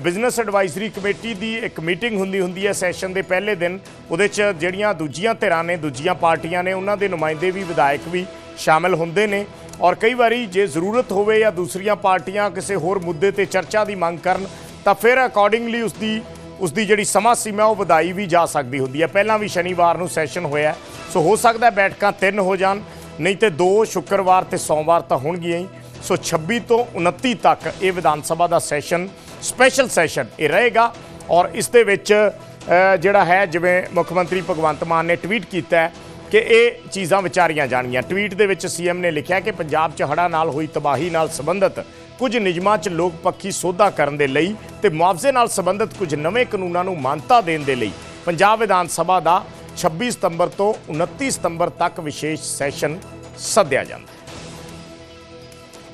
ਬਿਜ਼ਨਸ ਐਡਵਾਈਜ਼ਰੀ ਕਮੇਟੀ ਦੀ ਇੱਕ ਮੀਟਿੰਗ ਹੁੰਦੀ ਹੁੰਦੀ ਹੈ ਸੈਸ਼ਨ ਦੇ ਪਹਿਲੇ ਦਿਨ, ਉਹਦੇ 'ਚ ਜਿਹੜੀਆਂ ਦੂਜੀਆਂ ਧਿਰਾਂ ਨੇ, ਦੂਜੀਆਂ ਪਾਰਟੀਆਂ ਨੇ, ਉਹਨਾਂ ਦੇ ਨੁਮਾਇੰਦੇ ਵੀ, ਵਿਧਾਇਕ ਵੀ ਸ਼ਾਮਿਲ ਹੁੰਦੇ ਨੇ। ਔਰ ਕਈ ਵਾਰੀ ਜੇ ਜ਼ਰੂਰਤ ਹੋਵੇ ਜਾਂ ਦੂਸਰੀਆਂ ਪਾਰਟੀਆਂ ਕਿਸੇ ਹੋਰ ਮੁੱਦੇ ਤੇ ਚਰਚਾ ਦੀ ਮੰਗ ਕਰਨ, ਤਾਂ ਫਿਰ ਅਕੋਰਡਿੰਗਲੀ ਉਸ ਦੀ ਉਸ ਦੀ ਜਿਹੜੀ ਸਮਾਂ ਸੀਮਾ, ਉਹ ਵਧਾਈ ਵੀ ਜਾ ਸਕਦੀ ਹੁੰਦੀ ਹੈ। ਪਹਿਲਾਂ ਵੀ ਸ਼ਨੀਵਾਰ ਨੂੰ ਸੈਸ਼ਨ ਹੋਇਆ ਸੋ ਹੋ ਸਕਦਾ ਬੈਠਕਾਂ ਤਿੰਨ ਹੋ ਜਾਣ, ਨਹੀਂ ਤੇ ਦੋ, ਸ਼ੁੱਕਰਵਾਰ ਤੇ ਸੋਮਵਾਰ ਤਾਂ ਹੋਣਗੀਆਂ ਹੀ। ਸੋ 26 ਤੋਂ 29 ਤੱਕ ਇਹ ਵਿਧਾਨ ਸਭਾ ਦਾ ਸੈਸ਼ਨ, ਸਪੈਸ਼ਲ ਸੈਸ਼ਨ ਇਹ ਰਹੇਗਾ। ਔਰ ਇਸ ਦੇ ਵਿੱਚ ਜਿਹੜਾ ਹੈ, ਜਿਵੇਂ ਮੁੱਖ ਮੰਤਰੀ ਭਗਵੰਤ ਮਾਨ ਨੇ ਟਵੀਟ ਕੀਤਾ ਹੈ ਕਿ ਇਹ ਚੀਜ਼ਾਂ ਵਿਚਾਰੀਆਂ ਜਾਣਗੀਆਂ। ਟਵੀਟ ਦੇ ਵਿੱਚ ਸੀਐਮ ਨੇ ਲਿਖਿਆ ਕਿ ਪੰਜਾਬ 'ਚ ਹੜ੍ਹਾਂ ਨਾਲ ਹੋਈ ਤਬਾਹੀ ਨਾਲ ਸੰਬੰਧਿਤ ਕੁਝ ਨਿਯਮਾਂ 'ਚ ਲੋਕ ਪੱਖੀ ਸੋਧਾ ਕਰਨ ਦੇ ਲਈ ਤੇ ਮੁਆਵਜ਼ੇ ਨਾਲ ਸੰਬੰਧਿਤ ਕੁਝ ਨਵੇਂ ਕਾਨੂੰਨਾਂ ਨੂੰ ਮਾਨਤਾ ਦੇਣ ਦੇ ਲਈ। ਪੰਜਾਬ ਵਿਧਾਨ ਸਭਾ ਦਾ 26 ਸਤੰਬਰ ਤੋਂ 29 ਸਤੰਬਰ ਤੱਕ ਵਿਸ਼ੇਸ਼ ਸੈਸ਼ਨ ਸੱਦਿਆ ਜਾਂਦਾ ਹੈ।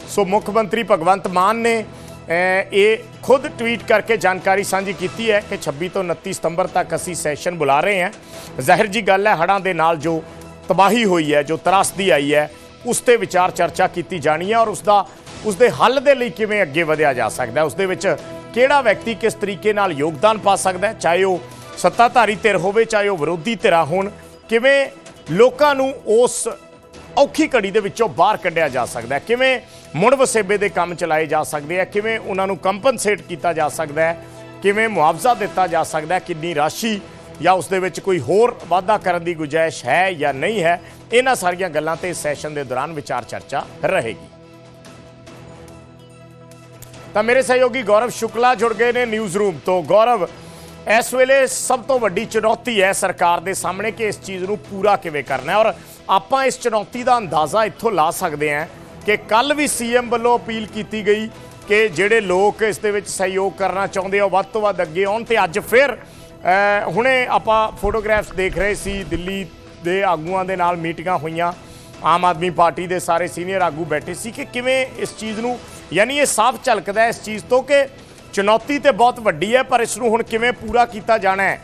ਸੋ ਮੁੱਖ ਮੰਤਰੀ ਭਗਵੰਤ ਮਾਨ ਨੇ ਇਹ ਖੁਦ ਟਵੀਟ ਕਰਕੇ ਜਾਣਕਾਰੀ ਸਾਂਝੀ ਕੀਤੀ ਹੈ ਕਿ 26 ਤੋਂ 29 ਸਤੰਬਰ ਤੱਕ ਅਸੀਂ ਸੈਸ਼ਨ ਬੁਲਾ ਰਹੇ ਹਾਂ। ਜ਼ਾਹਿਰ ਜੀ ਗੱਲ ਹੈ, ਹੜ੍ਹਾਂ ਦੇ ਨਾਲ ਜੋ ਤਬਾਹੀ ਹੋਈ ਹੈ, ਜੋ ਤਰਾਸਦੀ ਆਈ ਹੈ ਉਸ ਤੇ ਵਿਚਾਰ ਚਰਚਾ ਕੀਤੀ ਜਾਣੀ ਹੈ ਔਰ ਉਸ ਦਾ ਉਸ ਦੇ ਹੱਲ ਦੇ ਲਈ ਕਿਵੇਂ ਅੱਗੇ ਵਧਿਆ ਜਾ ਸਕਦਾ ਹੈ? ਉਸ ਦੇ ਵਿੱਚ ਕਿਹੜਾ ਵਿਅਕਤੀ ਕਿਸ ਤਰੀਕੇ ਨਾਲ ਯੋਗਦਾਨ ਪਾ ਸਕਦਾ ਹੈ? ਚਾਹੇ ਉਹ ਸੱਤਾਧਾਰੀ ਧਿਰ ਹੋਵੇ, ਚਾਹੇ ਉਹ ਵਿਰੋਧੀ ਧਿਰਾਂ ਹੋਣ, ਕਿਵੇਂ ਲੋਕਾਂ ਨੂੰ ਉਸ ਔਖੀ ਘੜੀ ਦੇ ਵਿੱਚੋਂ ਬਾਹਰ ਕੱਢਿਆ ਜਾ ਸਕਦਾ ਹੈ? ਕਿਵੇਂ ਮੁੜ ਵਸੇਬੇ ਦੇ ਕੰਮ ਚਲਾਏ ਜਾ ਸਕਦੇ ਆ ਕਿਵੇਂ ਉਹਨਾਂ ਨੂੰ ਕੰਪਨਸੇਟ ਕੀਤਾ ਜਾ ਸਕਦਾ ਹੈ? ਕਿਵੇਂ ਮੁਆਵਜ਼ਾ ਦਿੱਤਾ ਜਾ ਸਕਦਾ ਹੈ? ਕਿੰਨੀ ਰਾਸ਼ੀ ਜਾਂ ਉਸ ਦੇ ਵਿੱਚ ਕੋਈ ਹੋਰ ਵਾਅਦਾ ਕਰਨ ਦੀ ਗੁੰਜਾਇਸ਼ ਹੈ ਜਾਂ ਨਹੀਂ ਹੈ? ਇਹਨਾਂ ਸਾਰੀਆਂ ਗੱਲਾਂ ਤੇ ਸੈਸ਼ਨ ਦੇ ਦੌਰਾਨ ਵਿਚਾਰ ਚਰਚਾ ਰਹੇਗੀ। ਤਾਂ ਮੇਰੇ ਸਹਿਯੋਗੀ ਗੌਰਵ ਸ਼ੁਕਲਾ ਜੁੜ ਗਏ ਨੇ ਨਿਊਜ਼ ਰੂਮ ਤੋਂ। ਗੌਰਵ, ਇਸ ਵੇਲੇ ਸਭ ਤੋਂ ਵੱਡੀ ਚੁਣੌਤੀ ਹੈ ਸਰਕਾਰ ਦੇ ਸਾਹਮਣੇ ਕਿ ਇਸ ਚੀਜ਼ ਨੂੰ ਪੂਰਾ ਕਿਵੇਂ ਕਰਨਾ ਹੈ ਔਰ ਆਪਾਂ ਇਸ ਚੁਣੌਤੀ ਦਾ ਅੰਦਾਜ਼ਾ ਇੱਥੋਂ ਲਾ ਸਕਦੇ ਹਾਂ ਕਿ ਕੱਲ ਵੀ ਸੀਐਮ ਵੱਲੋਂ ਅਪੀਲ ਕੀਤੀ ਗਈ ਕਿ ਜਿਹੜੇ ਲੋਕ ਇਸ ਦੇ ਵਿੱਚ ਸਹਿਯੋਗ ਕਰਨਾ ਚਾਹੁੰਦੇ ਆ, ਉਹ ਵੱਧ ਤੋਂ ਵੱਧ ਅੱਗੇ ਆਉਣ ਤੇ ਅੱਜ ਫਿਰ ਹੁਣੇ ਆਪਾਂ ਫੋਟੋਗ੍ਰਾਫਸ ਦੇਖ ਰਹੇ ਸੀ ਦਿੱਲੀ ਦੇ ਆਗੂਆਂ ਦੇ ਨਾਲ ਮੀਟਿੰਗਾਂ ਹੋਈਆਂ। ਆਮ ਆਦਮੀ ਪਾਰਟੀ ਦੇ ਸਾਰੇ ਸੀਨੀਅਰ ਆਗੂ ਬੈਠੇ ਸੀ ਕਿ ਕਿਵੇਂ ਇਸ ਚੀਜ਼ ਨੂੰ, ਯਾਨੀ ਇਹ ਸਾਫ਼ ਝਲਕਦਾ ਇਸ ਚੀਜ਼ ਤੋਂ ਕਿ ਚੁਣੌਤੀ ਤੇ ਬਹੁਤ ਵੱਡੀ ਹੈ, ਪਰ ਇਸ ਨੂੰ ਹੁਣ ਕਿਵੇਂ ਪੂਰਾ ਕੀਤਾ ਜਾਣਾ ਹੈ,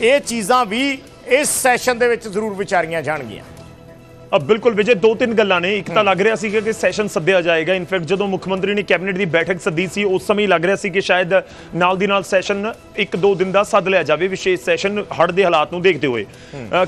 ਇਹ ਚੀਜ਼ਾਂ ਵੀ ਇਸ ਸੈਸ਼ਨ ਦੇ ਵਿੱਚ ਜ਼ਰੂਰ ਵਿਚਾਰੀਆਂ ਜਾਣਗੀਆਂ। ਬਿਲਕੁਲ ਵਿਜੇ, ਦੋ ਤਿੰਨ ਗੱਲਾਂ ਨੇ। ਇੱਕ ਤਾਂ ਲੱਗ ਰਿਹਾ ਸੀ ਕਿ ਸੈਸ਼ਨ ਸੱਦਿਆ ਜਾਏਗਾ। ਇਨਫੈਕਟ ਜਦੋਂ ਮੁੱਖ ਮੰਤਰੀ ਨੇ ਕੈਬਨਿਟ ਦੀ ਬੈਠਕ ਸੱਦੀ ਸੀ, ਉਸ ਸਮੇਂ ਲੱਗ ਰਿਹਾ ਸੀ ਕਿ ਸ਼ਾਇਦ ਨਾਲ ਦੀ ਨਾਲ ਸੈਸ਼ਨ ਇੱਕ ਦੋ ਦਿਨ ਦਾ ਸੱਦ ਲਿਆ ਜਾਵੇ, ਵਿਸ਼ੇਸ਼ ਸੈਸ਼ਨ ਹੜ ਦੇ ਹਾਲਾਤ ਨੂੰ ਦੇਖਦੇ ਹੋਏ।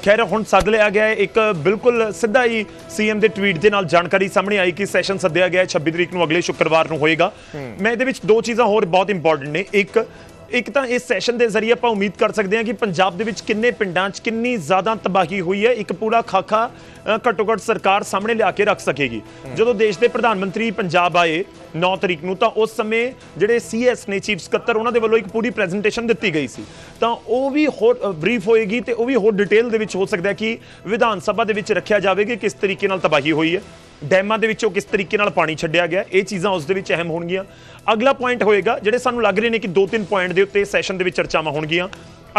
ਖੈਰ, ਹੁਣ ਸੱਦ ਲਿਆ ਗਿਆ ਹੈ। ਇੱਕ ਬਿਲਕੁਲ ਸਿੱਧਾ ਹੀ ਸੀਐਮ ਦੇ ਟਵੀਟ ਦੇ ਨਾਲ ਜਾਣਕਾਰੀ ਸਾਹਮਣੇ ਆਈ ਕਿ ਸੈਸ਼ਨ ਸੱਦਿਆ ਗਿਆ ਹੈ। 26 ਤਰੀਕ ਨੂੰ ਅਗਲੇ ਸ਼ੁੱਕਰਵਾਰ ਨੂੰ ਹੋਏਗਾ। ਮੈਂ ਇਹਦੇ ਵਿੱਚ ਦੋ ਚੀਜ਼ਾਂ ਹੋਰ ਬਹੁਤ ਇੰਪੋਰਟੈਂਟ ਨੇ। ਇੱਕ ਇੱਕ ਤਾਂ ਇਸ ਸੈਸ਼ਨ ਦੇ ਜ਼ਰੀਏ ਆਪਾਂ ਉਮੀਦ ਕਰ ਸਕਦੇ ਹਾਂ ਕਿ ਪੰਜਾਬ ਦੇ ਵਿੱਚ ਕਿੰਨੇ ਪਿੰਡਾਂ 'ਚ ਕਿੰਨੀ ਜ਼ਿਆਦਾ ਤਬਾਹੀ ਹੋਈ ਹੈ, ਇੱਕ ਪੂਰਾ ਖਾਕਾ ਘੱਟੋ ਘੱਟ ਸਰਕਾਰ ਸਾਹਮਣੇ ਲਿਆ ਕੇ ਰੱਖ ਸਕੇਗੀ। ਜਦੋਂ ਦੇਸ਼ ਦੇ ਪ੍ਰਧਾਨ ਮੰਤਰੀ ਪੰਜਾਬ ਆਏ 9 ਤਰੀਕ ਨੂੰ ਤਾਂ ਉਸ ਸਮੇਂ ਜਿਹੜੇ ਸੀਐਸ ਨੇ ਚੀਫ ਸਕੱਤਰ ਉਹਨਾਂ ਦੇ ਵੱਲੋਂ ਇੱਕ ਪੂਰੀ ਪ੍ਰੈਜੈਂਟੇਸ਼ਨ ਦਿੱਤੀ ਗਈ ਸੀ। ਤਾਂ ਉਹ ਵੀ ਹੋਰ ਬਰੀਫ ਹੋਏਗੀ ਤੇ ਉਹ ਵੀ ਹੋਰ ਡਿਟੇਲ ਦੇ ਵਿੱਚ ਹੋ ਸਕਦਾ ਕਿ ਵਿਧਾਨ ਸਭਾ ਦੇ ਵਿੱਚ ਰੱਖਿਆ ਜਾਵੇ ਕਿ ਕਿਸ ਤਰੀਕੇ ਨਾਲ ਤਬਾਹੀ ਹੋਈ ਹੈ। ਡੈਮਾਂ ਦੇ ਵਿੱਚੋਂ ਕਿਸ ਤਰੀਕੇ ਨਾਲ ਪਾਣੀ ਛੱਡਿਆ ਗਿਆ, ਇਹ ਚੀਜ਼ਾਂ ਉਸ ਦੇ ਵਿੱਚ ਅਹਿਮ ਹੋਣਗੀਆਂ। ਅਗਲਾ ਪੁਆਇੰਟ ਹੋਏਗਾ, ਜਿਹੜੇ ਸਾਨੂੰ ਲੱਗ ਰਹੇ ਨੇ ਕਿ ਦੋ ਤਿੰਨ ਪੁਆਇੰਟ ਦੇ ਉੱਤੇ ਸੈਸ਼ਨ ਦੇ ਵਿੱਚ ਚਰਚਾਵਾਂ ਹੋਣਗੀਆਂ।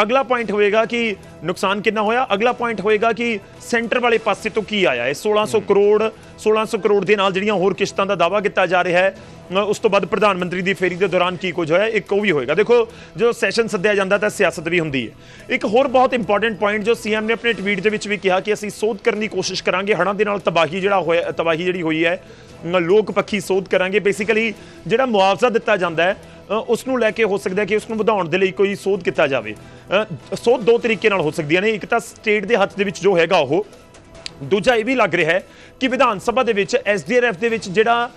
ਅਗਲਾ ਪੁਆਇੰਟ ਹੋਏਗਾ ਕਿ ਨੁਕਸਾਨ ਕਿੰਨਾ ਹੋਇਆ? ਅਗਲਾ ਪੁਆਇੰਟ ਹੋਏਗਾ ਕਿ ਸੈਂਟਰ ਵਾਲੇ ਪਾਸੇ ਤੋਂ ਕੀ ਆਇਆ? ਹੈ। 1600 ਕਰੋੜ 1600 ਕਰੋੜ ਦੇ ਨਾਲ ਜਿਹੜੀਆਂ ਹੋਰ ਕਿਸ਼ਤਾਂ ਦਾ ਦਾਵਾ ਕੀਤਾ ਜਾ ਰਿਹਾ ਹੈ ਉਸ ਤੋਂ ਬਾਅਦ ਪ੍ਰਧਾਨ ਮੰਤਰੀ ਦੀ ਫੇਰੀ ਦੇ ਦੌਰਾਨ ਕੀ ਕੁਝ ਹੋਇਆ? ਇੱਕ ਉਹ ਵੀ ਹੋਏਗਾ। ਦੇਖੋ ਜਦੋਂ ਸੈਸ਼ਨ ਸੱਦਿਆ ਜਾਂਦਾ ਤਾਂ ਸਿਆਸਤ ਵੀ ਹੁੰਦੀ ਹੈ। ਇੱਕ ਹੋਰ ਬਹੁਤ ਇੰਪੋਰਟੈਂਟ ਪੁਆਇੰਟ ਜੋ ਸੀਐਮ ਨੇ ਆਪਣੇ ਟਵੀਟ ਦੇ ਵਿੱਚ ਵੀ ਕਿਹਾ ਕਿ ਅਸੀਂ ਸੋਧ ਕਰਨ ਦੀ ਕੋਸ਼ਿਸ਼ ਕਰਾਂਗੇ। ਹੜ੍ਹਾਂ ਦੇ ਨਾਲ ਤਬਾਹੀ ਜਿਹੜਾ ਹੋਇਆ ਤਬਾਹੀ ਜਿਹੜੀ ਹੋਈ ਹੈ ਲੋਕ ਪੱਖੀ ਸੋਧ ਕਰਾਂਗੇ। ਬੇਸਿਕਲੀ ਜਿਹੜਾ ਮੁਆਵਜ਼ਾ ਦਿੱਤਾ ਜਾਂਦਾ ਹੈ ਉਸ ਨੂੰ ਲੈ ਕੇ ਹੋ ਸਕਦਾ ਕਿ ਉਸ ਨੂੰ ਵਧਾਉਣ ਦੇ ਲਈ ਕੋਈ ਸੋਧ ਕੀਤਾ ਜਾਵੇ। ਸੋਧ ਦੋ ਤਰੀਕੇ ਨਾਲ ਹੋ ਸਕਦੀਆਂ ਨੇ। ਇੱਕ ਤਾਂ ਸਟੇਟ ਦੇ ਹੱਥ ਦੇ ਵਿੱਚ ਜੋ ਹੈਗਾ ਉਹ। ਦੂਜਾ ਇਹ ਵੀ ਲੱਗ ਰਿਹਾ ਹੈ ਕਿ ਵਿਧਾਨ ਸਭਾ ਦੇ ਵਿੱਚ ਐਸਡੀਆਰਐਫ ਦੇ ਵਿੱਚ ਜਿਹੜਾ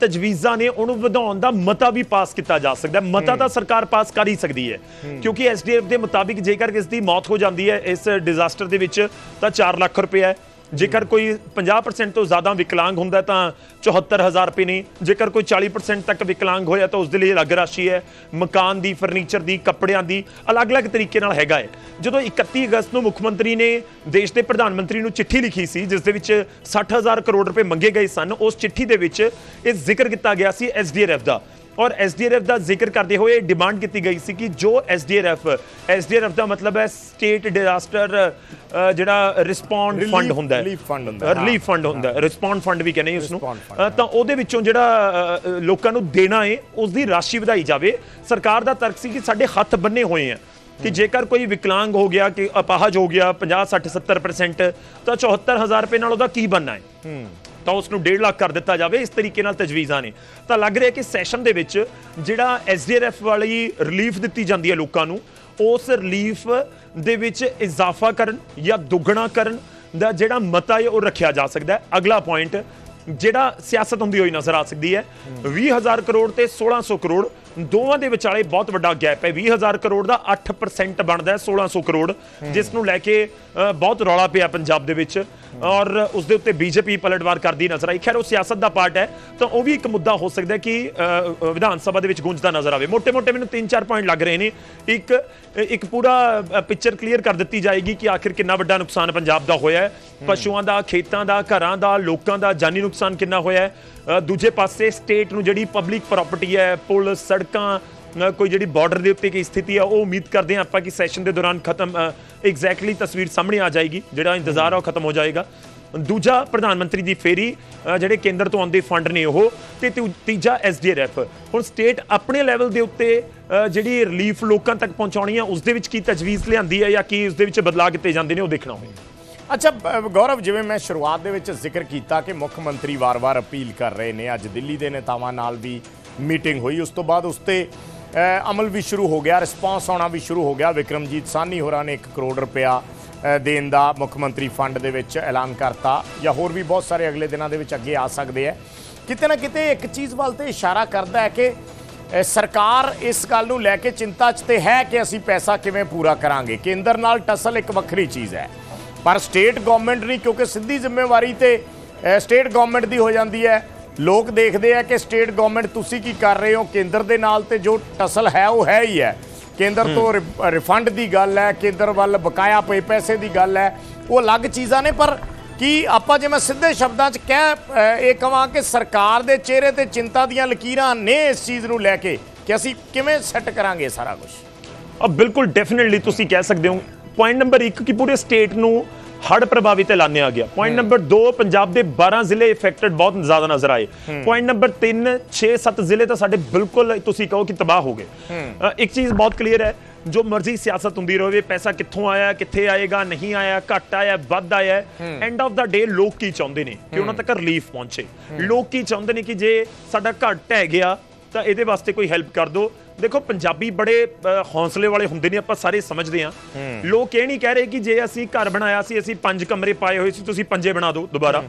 ਤਜਵੀਜ਼ਾਂ ਨੇ ਉਹਨੂੰ ਵਧਾਉਣ ਦਾ ਮਤਾ ਵੀ ਪਾਸ ਕੀਤਾ ਜਾ ਸਕਦਾ ਮਤਾ ਤਾਂ ਸਰਕਾਰ ਪਾਸ ਕਰ ਹੀ ਸਕਦੀ ਹੈ। ਕਿਉਂਕਿ ਐਸਡੀਆਰਐਫ ਦੇ ਮੁਤਾਬਿਕ ਜੇਕਰ ਕਿਸ ਦੀ ਮੌਤ ਹੋ ਜਾਂਦੀ ਹੈ ਇਸ ਡਿਜ਼ਾਸਟਰ ਦੇ ਵਿੱਚ ਤਾਂ 4 ਲੱਖ ਰੁਪਏ ਹੈ। ਜੇਕਰ ਕੋਈ 50% ਤੋਂ ਜ਼ਿਆਦਾ ਵਿਕਲਾਂਗ ਹੁੰਦਾ ਹੈ ਤਾਂ 74000 ਰੁਪਏ ਨੇ ਜੇਕਰ ਕੋਈ 40% ਤੱਕ ਵਿਕਲਾਂਗ ਹੋਇਆ ਤਾਂ ਉਸ ਦੇ ਲਈ ਅਲੱਗ ਰਾਸ਼ੀ ਹੈ। ਮਕਾਨ ਦੀ ਫਰਨੀਚਰ ਦੀ, ਕੱਪੜਿਆਂ ਦੀ, ਅਲੱਗ-ਅਲੱਗ ਤਰੀਕੇ ਨਾਲ ਹੈਗਾ ਹੈ। ਜਦੋਂ 31 ਅਗਸਤ ਨੂੰ ਮੁੱਖ ਮੰਤਰੀ ਨੇ ਦੇਸ਼ ਦੇ ਪ੍ਰਧਾਨ ਮੰਤਰੀ ਨੂੰ ਚਿੱਠੀ ਲਿਖੀ ਸੀ, ਜਿਸ ਦੇ ਵਿੱਚ 60000 ਕਰੋੜ ਰੁਪਏ ਮੰਗੇ ਗਏ ਸਨ, ਉਸ ਚਿੱਠੀ ਦੇ ਵਿੱਚ ਇਹ ਜ਼ਿਕਰ ਕੀਤਾ ਗਿਆ ਸੀ ਐਸਡੀਆਰਐਫ ਦਾ। ਔਰ ਐਸਡੀਆਰਐਫ ਦਾ ਜ਼ਿਕਰ ਕਰਦੇ ਹੋਏ ਡਿਮਾਂਡ ਕੀਤੀ ਗਈ ਸੀ ਕਿ ਜੋ ਐਸਡੀਆਰਐਫ ਐਸਡੀਆਰਐਫ ਦਾ ਮਤਲਬ ਹੈ ਸਟੇਟ ਡਿਜ਼ਾਸਟਰ ਜਿਹੜਾ ਰਿਸਪੌਂਡ ਫੰਡ ਹੁੰਦਾ ਹੈ। relief fund ਹੁੰਦਾ ਹੈ। ਰਿਲੀਫ ਫੰਡ ਹੁੰਦਾ ਹੈ। ਰਿਸਪੌਂਡ ਫੰਡ ਵੀ ਕਹਿੰਦੇ ਉਸ ਨੂੰ ਤਾਂ ਉਹਦੇ ਵਿੱਚੋਂ ਜਿਹੜਾ ਲੋਕਾਂ ਨੂੰ ਦੇਣਾ ਹੈ ਉਸ ਦੀ ਰਾਸ਼ੀ ਵਧਾਈ ਜਾਵੇ। ਸਰਕਾਰ ਦਾ ਤਰਕ ਸੀ ਕਿ ਸਾਡੇ ਹੱਥ ਬੰਨੇ ਹੋਏ ਆ ਕਿ ਜੇਕਰ ਕੋਈ ਵਿਕਲਾਂਗ ਹੋ ਗਿਆ ਕਿ ਅਪਾਹਜ ਹੋ ਗਿਆ 50 60 70% ਤਾਂ 74000 ਰੁਪਏ ਨਾਲ ਉਹਦਾ ਕੀ ਬਣਨਾ ਹੈ। ਤਾਂ ਉਸ ਨੂੰ 1.5 ਲੱਖ ਕਰ ਦਿੱਤਾ ਜਾਵੇ, ਇਸ ਤਰੀਕੇ ਨਾਲ ਤਜਵੀਜ਼ਾਂ ਨੇ। ਤਾਂ ਲੱਗ ਰਿਹਾ ਕਿ ਸੈਸ਼ਨ ਦੇ ਵਿੱਚ ਜਿਹੜਾ ਐਸਡੀਆਰਐਫ ਵਾਲੀ ਰਿਲੀਫ ਦਿੱਤੀ ਜਾਂਦੀ ਹੈ ਲੋਕਾਂ ਨੂੰ, ਉਸ ਰਿਲੀਫ ਦੇ ਵਿੱਚ ਇਜ਼ਾਫਾ ਕਰਨ ਜਾਂ ਦੁੱਗਣਾ ਕਰਨ ਦਾ ਜਿਹੜਾ ਮਤਾ ਹੈ, ਉਹ ਰੱਖਿਆ ਜਾ ਸਕਦਾ ਹੈ। ਅਗਲਾ ਪੁਆਇੰਟ ਜਿਹੜਾ ਸਿਆਸਤ ਹੁੰਦੀ ਹੋਈ ਨਜ਼ਰ ਆ ਸਕਦੀ ਹੈ 20000 ਕਰੋੜ ਤੇ 1600 ਕਰੋੜ, ਦੋਵਾਂ ਦੇ ਵਿਚਾਲੇ ਬਹੁਤ ਵੱਡਾ ਗੈਪ ਹੈ। 20000 ਕਰੋੜ ਦਾ 8% ਬਣਦਾ ਹੈ 1600 ਕਰੋੜ, ਜਿਸ ਨੂੰ ਲੈ ਕੇ ਬਹੁਤ ਰੌਲਾ ਪਿਆ ਪੰਜਾਬ ਦੇ ਵਿੱਚ। ਔਰ ਉਸ ਦੇ ਉੱਤੇ ਬੀਜੇਪੀ ਪਲਟਵਾਰ ਕਰਦੀ ਨਜ਼ਰ ਆਈ। ਖੈਰ ਉਹ ਸਿਆਸਤ ਦਾ ਪਾਰਟ ਹੈ ਤਾਂ ਉਹ ਵੀ ਇੱਕ ਮੁੱਦਾ ਹੋ ਸਕਦਾ ਕਿ ਵਿਧਾਨ ਸਭਾ ਦੇ ਵਿੱਚ ਗੂੰਜਦਾ ਨਜ਼ਰ ਆਵੇ। ਮੋٹے-ਮੋٹے ਮੈਨੂੰ 3-4 ਪੁਆਇੰਟ ਲੱਗ ਰਹੇ ਨੇ। ਇੱਕ ਇੱਕ ਪੂਰਾ ਪਿਕਚਰ ਕਲੀਅਰ ਕਰ ਦਿੱਤੀ ਜਾਏਗੀ ਕਿ ਆਖਿਰ ਕਿੰਨਾ ਵੱਡਾ ਨੁਕਸਾਨ ਪੰਜਾਬ ਦਾ ਹੋਇਆ ਹੈ। ਪਸ਼ੂਆਂ ਦਾ ਖੇਤਾਂ ਦਾ ਘਰਾਂ ਦਾ ਲੋਕਾਂ ਦਾ ਜਾਨੀ ਨੁਕਸਾਨ ਕਿੰਨਾ ਹੋਇਆ ਹੈ। ਦੂਜੇ ਪਾਸੇ ਸਟੇਟ ਨੂੰ ਜਿਹੜੀ ਪਬਲਿਕ ਪ੍ਰਾਪਰਟੀ ਹੈ ਪੁਲ ਸੜਕਾਂ ਕੋਈ ਜਿਹੜੀ ਬਾਰਡਰ ਦੇ ਉੱਤੇ ਕੀ ਸਥਿਤੀ ਆ, ਉਹ ਉਮੀਦ ਕਰਦੇ ਹਾਂ ਆਪਾਂ ਕਿ ਸੈਸ਼ਨ ਦੇ ਦੌਰਾਨ ਖਤਮ ਐਗਜ਼ੈਕਟਲੀ ਤਸਵੀਰ ਸਾਹਮਣੇ ਆ ਜਾਏਗੀ, ਜਿਹੜਾ ਇੰਤਜ਼ਾਰ ਆ ਉਹ ਖਤਮ ਹੋ ਜਾਏਗਾ। ਦੂਜਾ ਪ੍ਰਧਾਨ ਮੰਤਰੀ ਦੀ ਫੇਰੀ ਜਿਹੜੇ ਕੇਂਦਰ ਤੋਂ ਆਉਂਦੇ ਫੰਡ ਨੇ ਉਹ, ਤੇ ਤੂ- ਤੀਜਾ ਐਸਡੀਆਰਐਫ ਹੁਣ ਸਟੇਟ ਆਪਣੇ ਲੈਵਲ ਦੇ ਉੱਤੇ ਜਿਹੜੀ ਰਿਲੀਫ ਲੋਕਾਂ ਤੱਕ ਪਹੁੰਚਾਉਣੀ ਆ ਉਸ ਦੇ ਵਿੱਚ ਕੀ ਤਜਵੀਜ਼ ਲਿਆਂਦੀ ਹੈ ਜਾਂ ਕੀ ਉਸ ਦੇ ਵਿੱਚ ਬਦਲਾਅ ਕੀਤੇ ਜਾਂਦੇ ਨੇ, ਉਹ ਦੇਖਣਾ ਹੋਵੇਗਾ ਅੱਛਾ ਗੌਰਵ, ਜਿਵੇਂ ਮੈਂ ਸ਼ੁਰੂਆਤ ਦੇ ਵਿੱਚ ਜ਼ਿਕਰ ਕੀਤਾ ਕਿ ਮੁੱਖ ਮੰਤਰੀ ਵਾਰ-ਵਾਰ ਅਪੀਲ ਕਰ ਰਹੇ ਨੇ, ਅੱਜ ਦਿੱਲੀ ਦੇ ਨੇਤਾਵਾਂ ਨਾਲ ਵੀ ਮੀਟਿੰਗ ਹੋਈ, ਉਸ ਤੋਂ ਬਾਅਦ ਉਸ ਤੇ ਅਮਲ ਵੀ ਸ਼ੁਰੂ ਹੋ ਗਿਆ ਰਿਸਪਾਂਸ ਆਉਣਾ ਵੀ ਸ਼ੁਰੂ ਹੋ ਗਿਆ। ਵਿਕਰਮਜੀਤ ਸਾਨੀ ਹੋਰਾਂ ਨੇ 1 ਕਰੋੜ ਰੁਪਇਆ ਦੇਣ ਦਾ ਮੁੱਖ ਮੰਤਰੀ ਫੰਡ ਦੇ ਵਿੱਚ ਐਲਾਨ ਕਰਤਾ। ਜਾਂ ਹੋਰ ਵੀ ਬਹੁਤ ਸਾਰੇ ਅਗਲੇ ਦਿਨਾਂ ਦੇ ਵਿੱਚ ਅੱਗੇ ਆ ਸਕਦੇ ਆ ਕਿਤੇ ਨਾ ਕਿਤੇ ਇੱਕ ਚੀਜ਼ ਵੱਲ ਤੇ ਇਸ਼ਾਰਾ ਕਰਦਾ ਹੈ ਕਿ ਸਰਕਾਰ ਇਸ ਗੱਲ ਨੂੰ ਲੈ ਕੇ ਚਿੰਤਾ 'ਚ ਤੇ ਹੈ ਕਿ ਅਸੀਂ ਪੈਸਾ ਕਿਵੇਂ ਪੂਰਾ ਕਰਾਂਗੇ। ਕੇਂਦਰ ਨਾਲ ਟਸਲ ਇੱਕ ਵੱਖਰੀ ਚੀਜ਼ ਹੈ ਪਰ ਸਟੇਟ ਗਵਰਨਮੈਂਟ ਨਹੀਂ, ਕਿਉਂਕਿ ਸਿੱਧੀ ਜ਼ਿੰਮੇਵਾਰੀ ਤੇ ਸਟੇਟ ਗਵਰਨਮੈਂਟ ਦੀ ਹੋ ਜਾਂਦੀ ਹੈ ਲੋਕ ਦੇਖਦੇ ਆ ਕਿ ਸਟੇਟ ਗਵਰਨਮੈਂਟ ਤੁਸੀਂ ਕੀ ਕਰ ਰਹੇ ਹੋ? ਕੇਂਦਰ ਦੇ ਨਾਲ ਤੇ ਜੋ ਟਸਲ ਹੈ ਉਹ ਹੈ ਹੀ ਹੈ। ਕੇਂਦਰ ਤੋਂ ਰਿਫੰਡ ਦੀ ਗੱਲ ਹੈ ਕੇਂਦਰ ਵੱਲ ਬਕਾਇਆ ਪਏ ਪੈਸੇ ਦੀ ਗੱਲ ਹੈ ਉਹ ਅਲੱਗ ਚੀਜ਼ਾਂ ਨੇ ਪਰ ਕੀ ਆਪਾਂ ਜੇ ਮੈਂ ਸਿੱਧੇ ਸ਼ਬਦਾਂ 'ਚ ਕਹਿ ਇਹ ਕਹਾਂ ਕਿ ਸਰਕਾਰ ਦੇ ਚਿਹਰੇ ਤੇ ਚਿੰਤਾ ਦੀਆਂ ਲਕੀਰਾਂ ਨੇ ਇਸ ਚੀਜ਼ ਨੂੰ ਲੈ ਕੇ ਕਿ ਅਸੀਂ ਕਿਵੇਂ ਸੈੱਟ ਕਰਾਂਗੇ ਸਾਰਾ ਕੁਝ ਅਬ ਬਿਲਕੁਲ ਡੈਫੀਨਿਟਲੀ ਤੁਸੀਂ ਕਹਿ ਸਕਦੇ ਹੋ। ਪੁਆਇੰਟ ਨੰਬਰ 1 ਕਿ ਪੂਰੇ ਸਟੇਟ ਨੂੰ ਹੜ੍ਹ ਪ੍ਰਭਾਵਿਤ ਐਲਾਨਿਆ ਗਿਆ। ਪੁਆਇੰਟ ਨੰਬਰ 2 ਪੰਜਾਬ ਦੇ 12 ਜ਼ਿਲ੍ਹੇ ਇਫੈਕਟਡ ਬਹੁਤ ਜ਼ਿਆਦਾ ਨਜ਼ਰ ਆਏ। ਪੁਆਇੰਟ ਨੰਬਰ 3 6 7 ਜ਼ਿਲ੍ਹੇ ਤਾਂ ਸਾਡੇ ਬਿਲਕੁਲ ਤੁਸੀਂ ਕਹੋ ਕਿ ਤਬਾਹ ਹੋ ਗਏ। ਇੱਕ ਚੀਜ਼ ਬਹੁਤ ਕਲੀਅਰ ਹੈ ਜੋ ਮਰਜ਼ੀ ਸਿਆਸਤ ਹੁੰਦੀ ਰਹੇ ਪੈਸਾ ਕਿੱਥੋਂ ਆਇਆ ਕਿੱਥੇ ਆਏਗਾ ਨਹੀਂ ਆਇਆ ਘੱਟ ਆਇਆ ਵੱਧ ਆਇਆ ਐਂਡ ਆਫ ਦਾ ਡੇ ਲੋਕ ਕੀ ਚਾਹੁੰਦੇ ਨੇ? ਕਿ ਉਹਨਾਂ ਤੱਕ ਰਿਲੀਫ ਪਹੁੰਚੇ। ਲੋਕ ਕੀ ਚਾਹੁੰਦੇ ਨੇ ਕਿ ਜੇ ਸਾਡਾ ਘਰ ਢਹਿ ਗਿਆ ਤਾਂ ਇਹਦੇ ਵਾਸਤੇ ਕੋਈ ਹੈਲਪ ਕਰ ਦਿਓ ਦੇਖੋ ਪੰਜਾਬੀ ਬੜੇ ਹੌਸਲੇ ਵਾਲੇ ਹੁੰਦੇ ਨੇ ਆਪਾਂ ਸਾਰੇ ਸਮਝਦੇ ਹਾਂ। ਲੋਕ ਇਹ ਨਹੀਂ ਕਹਿ ਰਹੇ ਕਿ ਜੇ ਅਸੀਂ ਘਰ ਬਣਾਇਆ ਸੀ ਅਸੀਂ ਪੰਜ ਕਮਰੇ ਪਾਏ ਹੋਏ ਸੀ ਤੁਸੀਂ ਪੰਜੇ ਬਣਾ ਦਿਓ ਦੁਬਾਰਾ।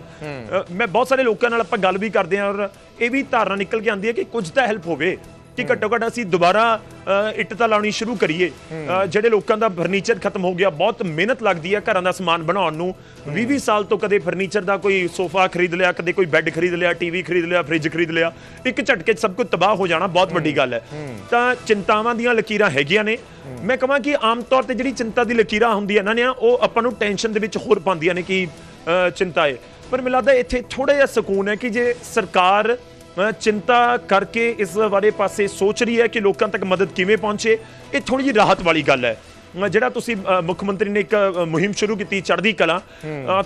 ਮੈਂ ਬਹੁਤ ਸਾਰੇ ਲੋਕਾਂ ਨਾਲ ਆਪਾਂ ਗੱਲ ਵੀ ਕਰਦੇ ਹਾਂ ਔਰ ਇਹ ਵੀ ਧਾਰਨਾ ਨਿਕਲ ਕੇ ਆਉਂਦੀ ਹੈ ਕਿ ਕੁਝ ਤਾਂ ਹੈਲਪ ਹੋਵੇ। ਕਿ ਘੱਟੋ ਘੱਟ ਅਸੀਂ ਦੁਬਾਰਾ ਅ, ਇੱਟ ਤਾਂ ਲਾਉਣੀ ਸ਼ੁਰੂ ਕਰੀਏ। ਜਿਹੜੇ ਲੋਕਾਂ ਦਾ ਫਰਨੀਚਰ ਖਤਮ ਹੋ ਗਿਆ ਬਹੁਤ ਮਿਹਨਤ ਲੱਗਦੀ ਹੈ ਘਰਾਂ ਦਾ ਸਮਾਨ ਬਣਾਉਣ ਨੂੰ। 20 20 ਸਾਲ ਤੋਂ ਕਦੇ ਫਰਨੀਚਰ ਦਾ ਕੋਈ ਸੋਫਾ ਖਰੀਦ ਲਿਆ ਕਦੇ ਕੋਈ ਬੈੱਡ ਖਰੀਦ ਲਿਆ ਟੀਵੀ ਖਰੀਦ ਲਿਆ ਫ੍ਰਿਜ ਖਰੀਦ ਲਿਆ। ਇੱਕ ਝਟਕੇ 'ਚ ਸਭ ਕੁਝ ਤਬਾਹ ਹੋ ਜਾਣਾ ਬਹੁਤ ਵੱਡੀ ਗੱਲ ਹੈ। ਤਾਂ ਚਿੰਤਾਵਾਂ ਦੀਆਂ ਲਕੀਰਾਂ ਹੈਗੀਆਂ ਨੇ। ਮੈਂ ਕਹਾਂ ਕਿ ਆਮ ਤੌਰ ਤੇ ਜਿਹੜੀ ਚਿੰਤਾ ਦੀ ਲਕੀਰਾਂ ਹੁੰਦੀਆਂ ਨਾ ਨੇ ਉਹ ਆਪਾਂ ਨੂੰ ਟੈਨਸ਼ਨ ਦੇ ਵਿੱਚ ਹੋਰ ਪਾਉਂਦੀਆਂ ਨੇ ਕਿ ਚਿੰਤਾ ਹੈ। ਪਰ ਮੈਨੂੰ ਲੱਗਦਾ ਇੱਥੇ ਥੋੜਾ ਜਿਹਾ ਸਕੂਨ ਹੈ ਕਿ ਜੇ ਸਰਕਾਰ ਚਿੰਤਾ ਕਰਕੇ ਇਸ ਬਾਰੇ ਪਾਸੇ ਸੋਚ ਰਹੀ ਹੈ ਕਿ ਲੋਕਾਂ ਤੱਕ ਮਦਦ ਕਿਵੇਂ ਪਹੁੰਚੇ। ਇਹ ਥੋੜੀ ਜਿਹੀ ਰਾਹਤ ਵਾਲੀ ਗੱਲ ਹੈ। ਜਿਹੜਾ ਤੁਸੀਂ ਮੁੱਖ ਮੰਤਰੀ ਨੇ ਇੱਕ ਮੁਹਿੰਮ ਸ਼ੁਰੂ ਕੀਤੀ ਚੜ੍ਹਦੀ ਕਲਾ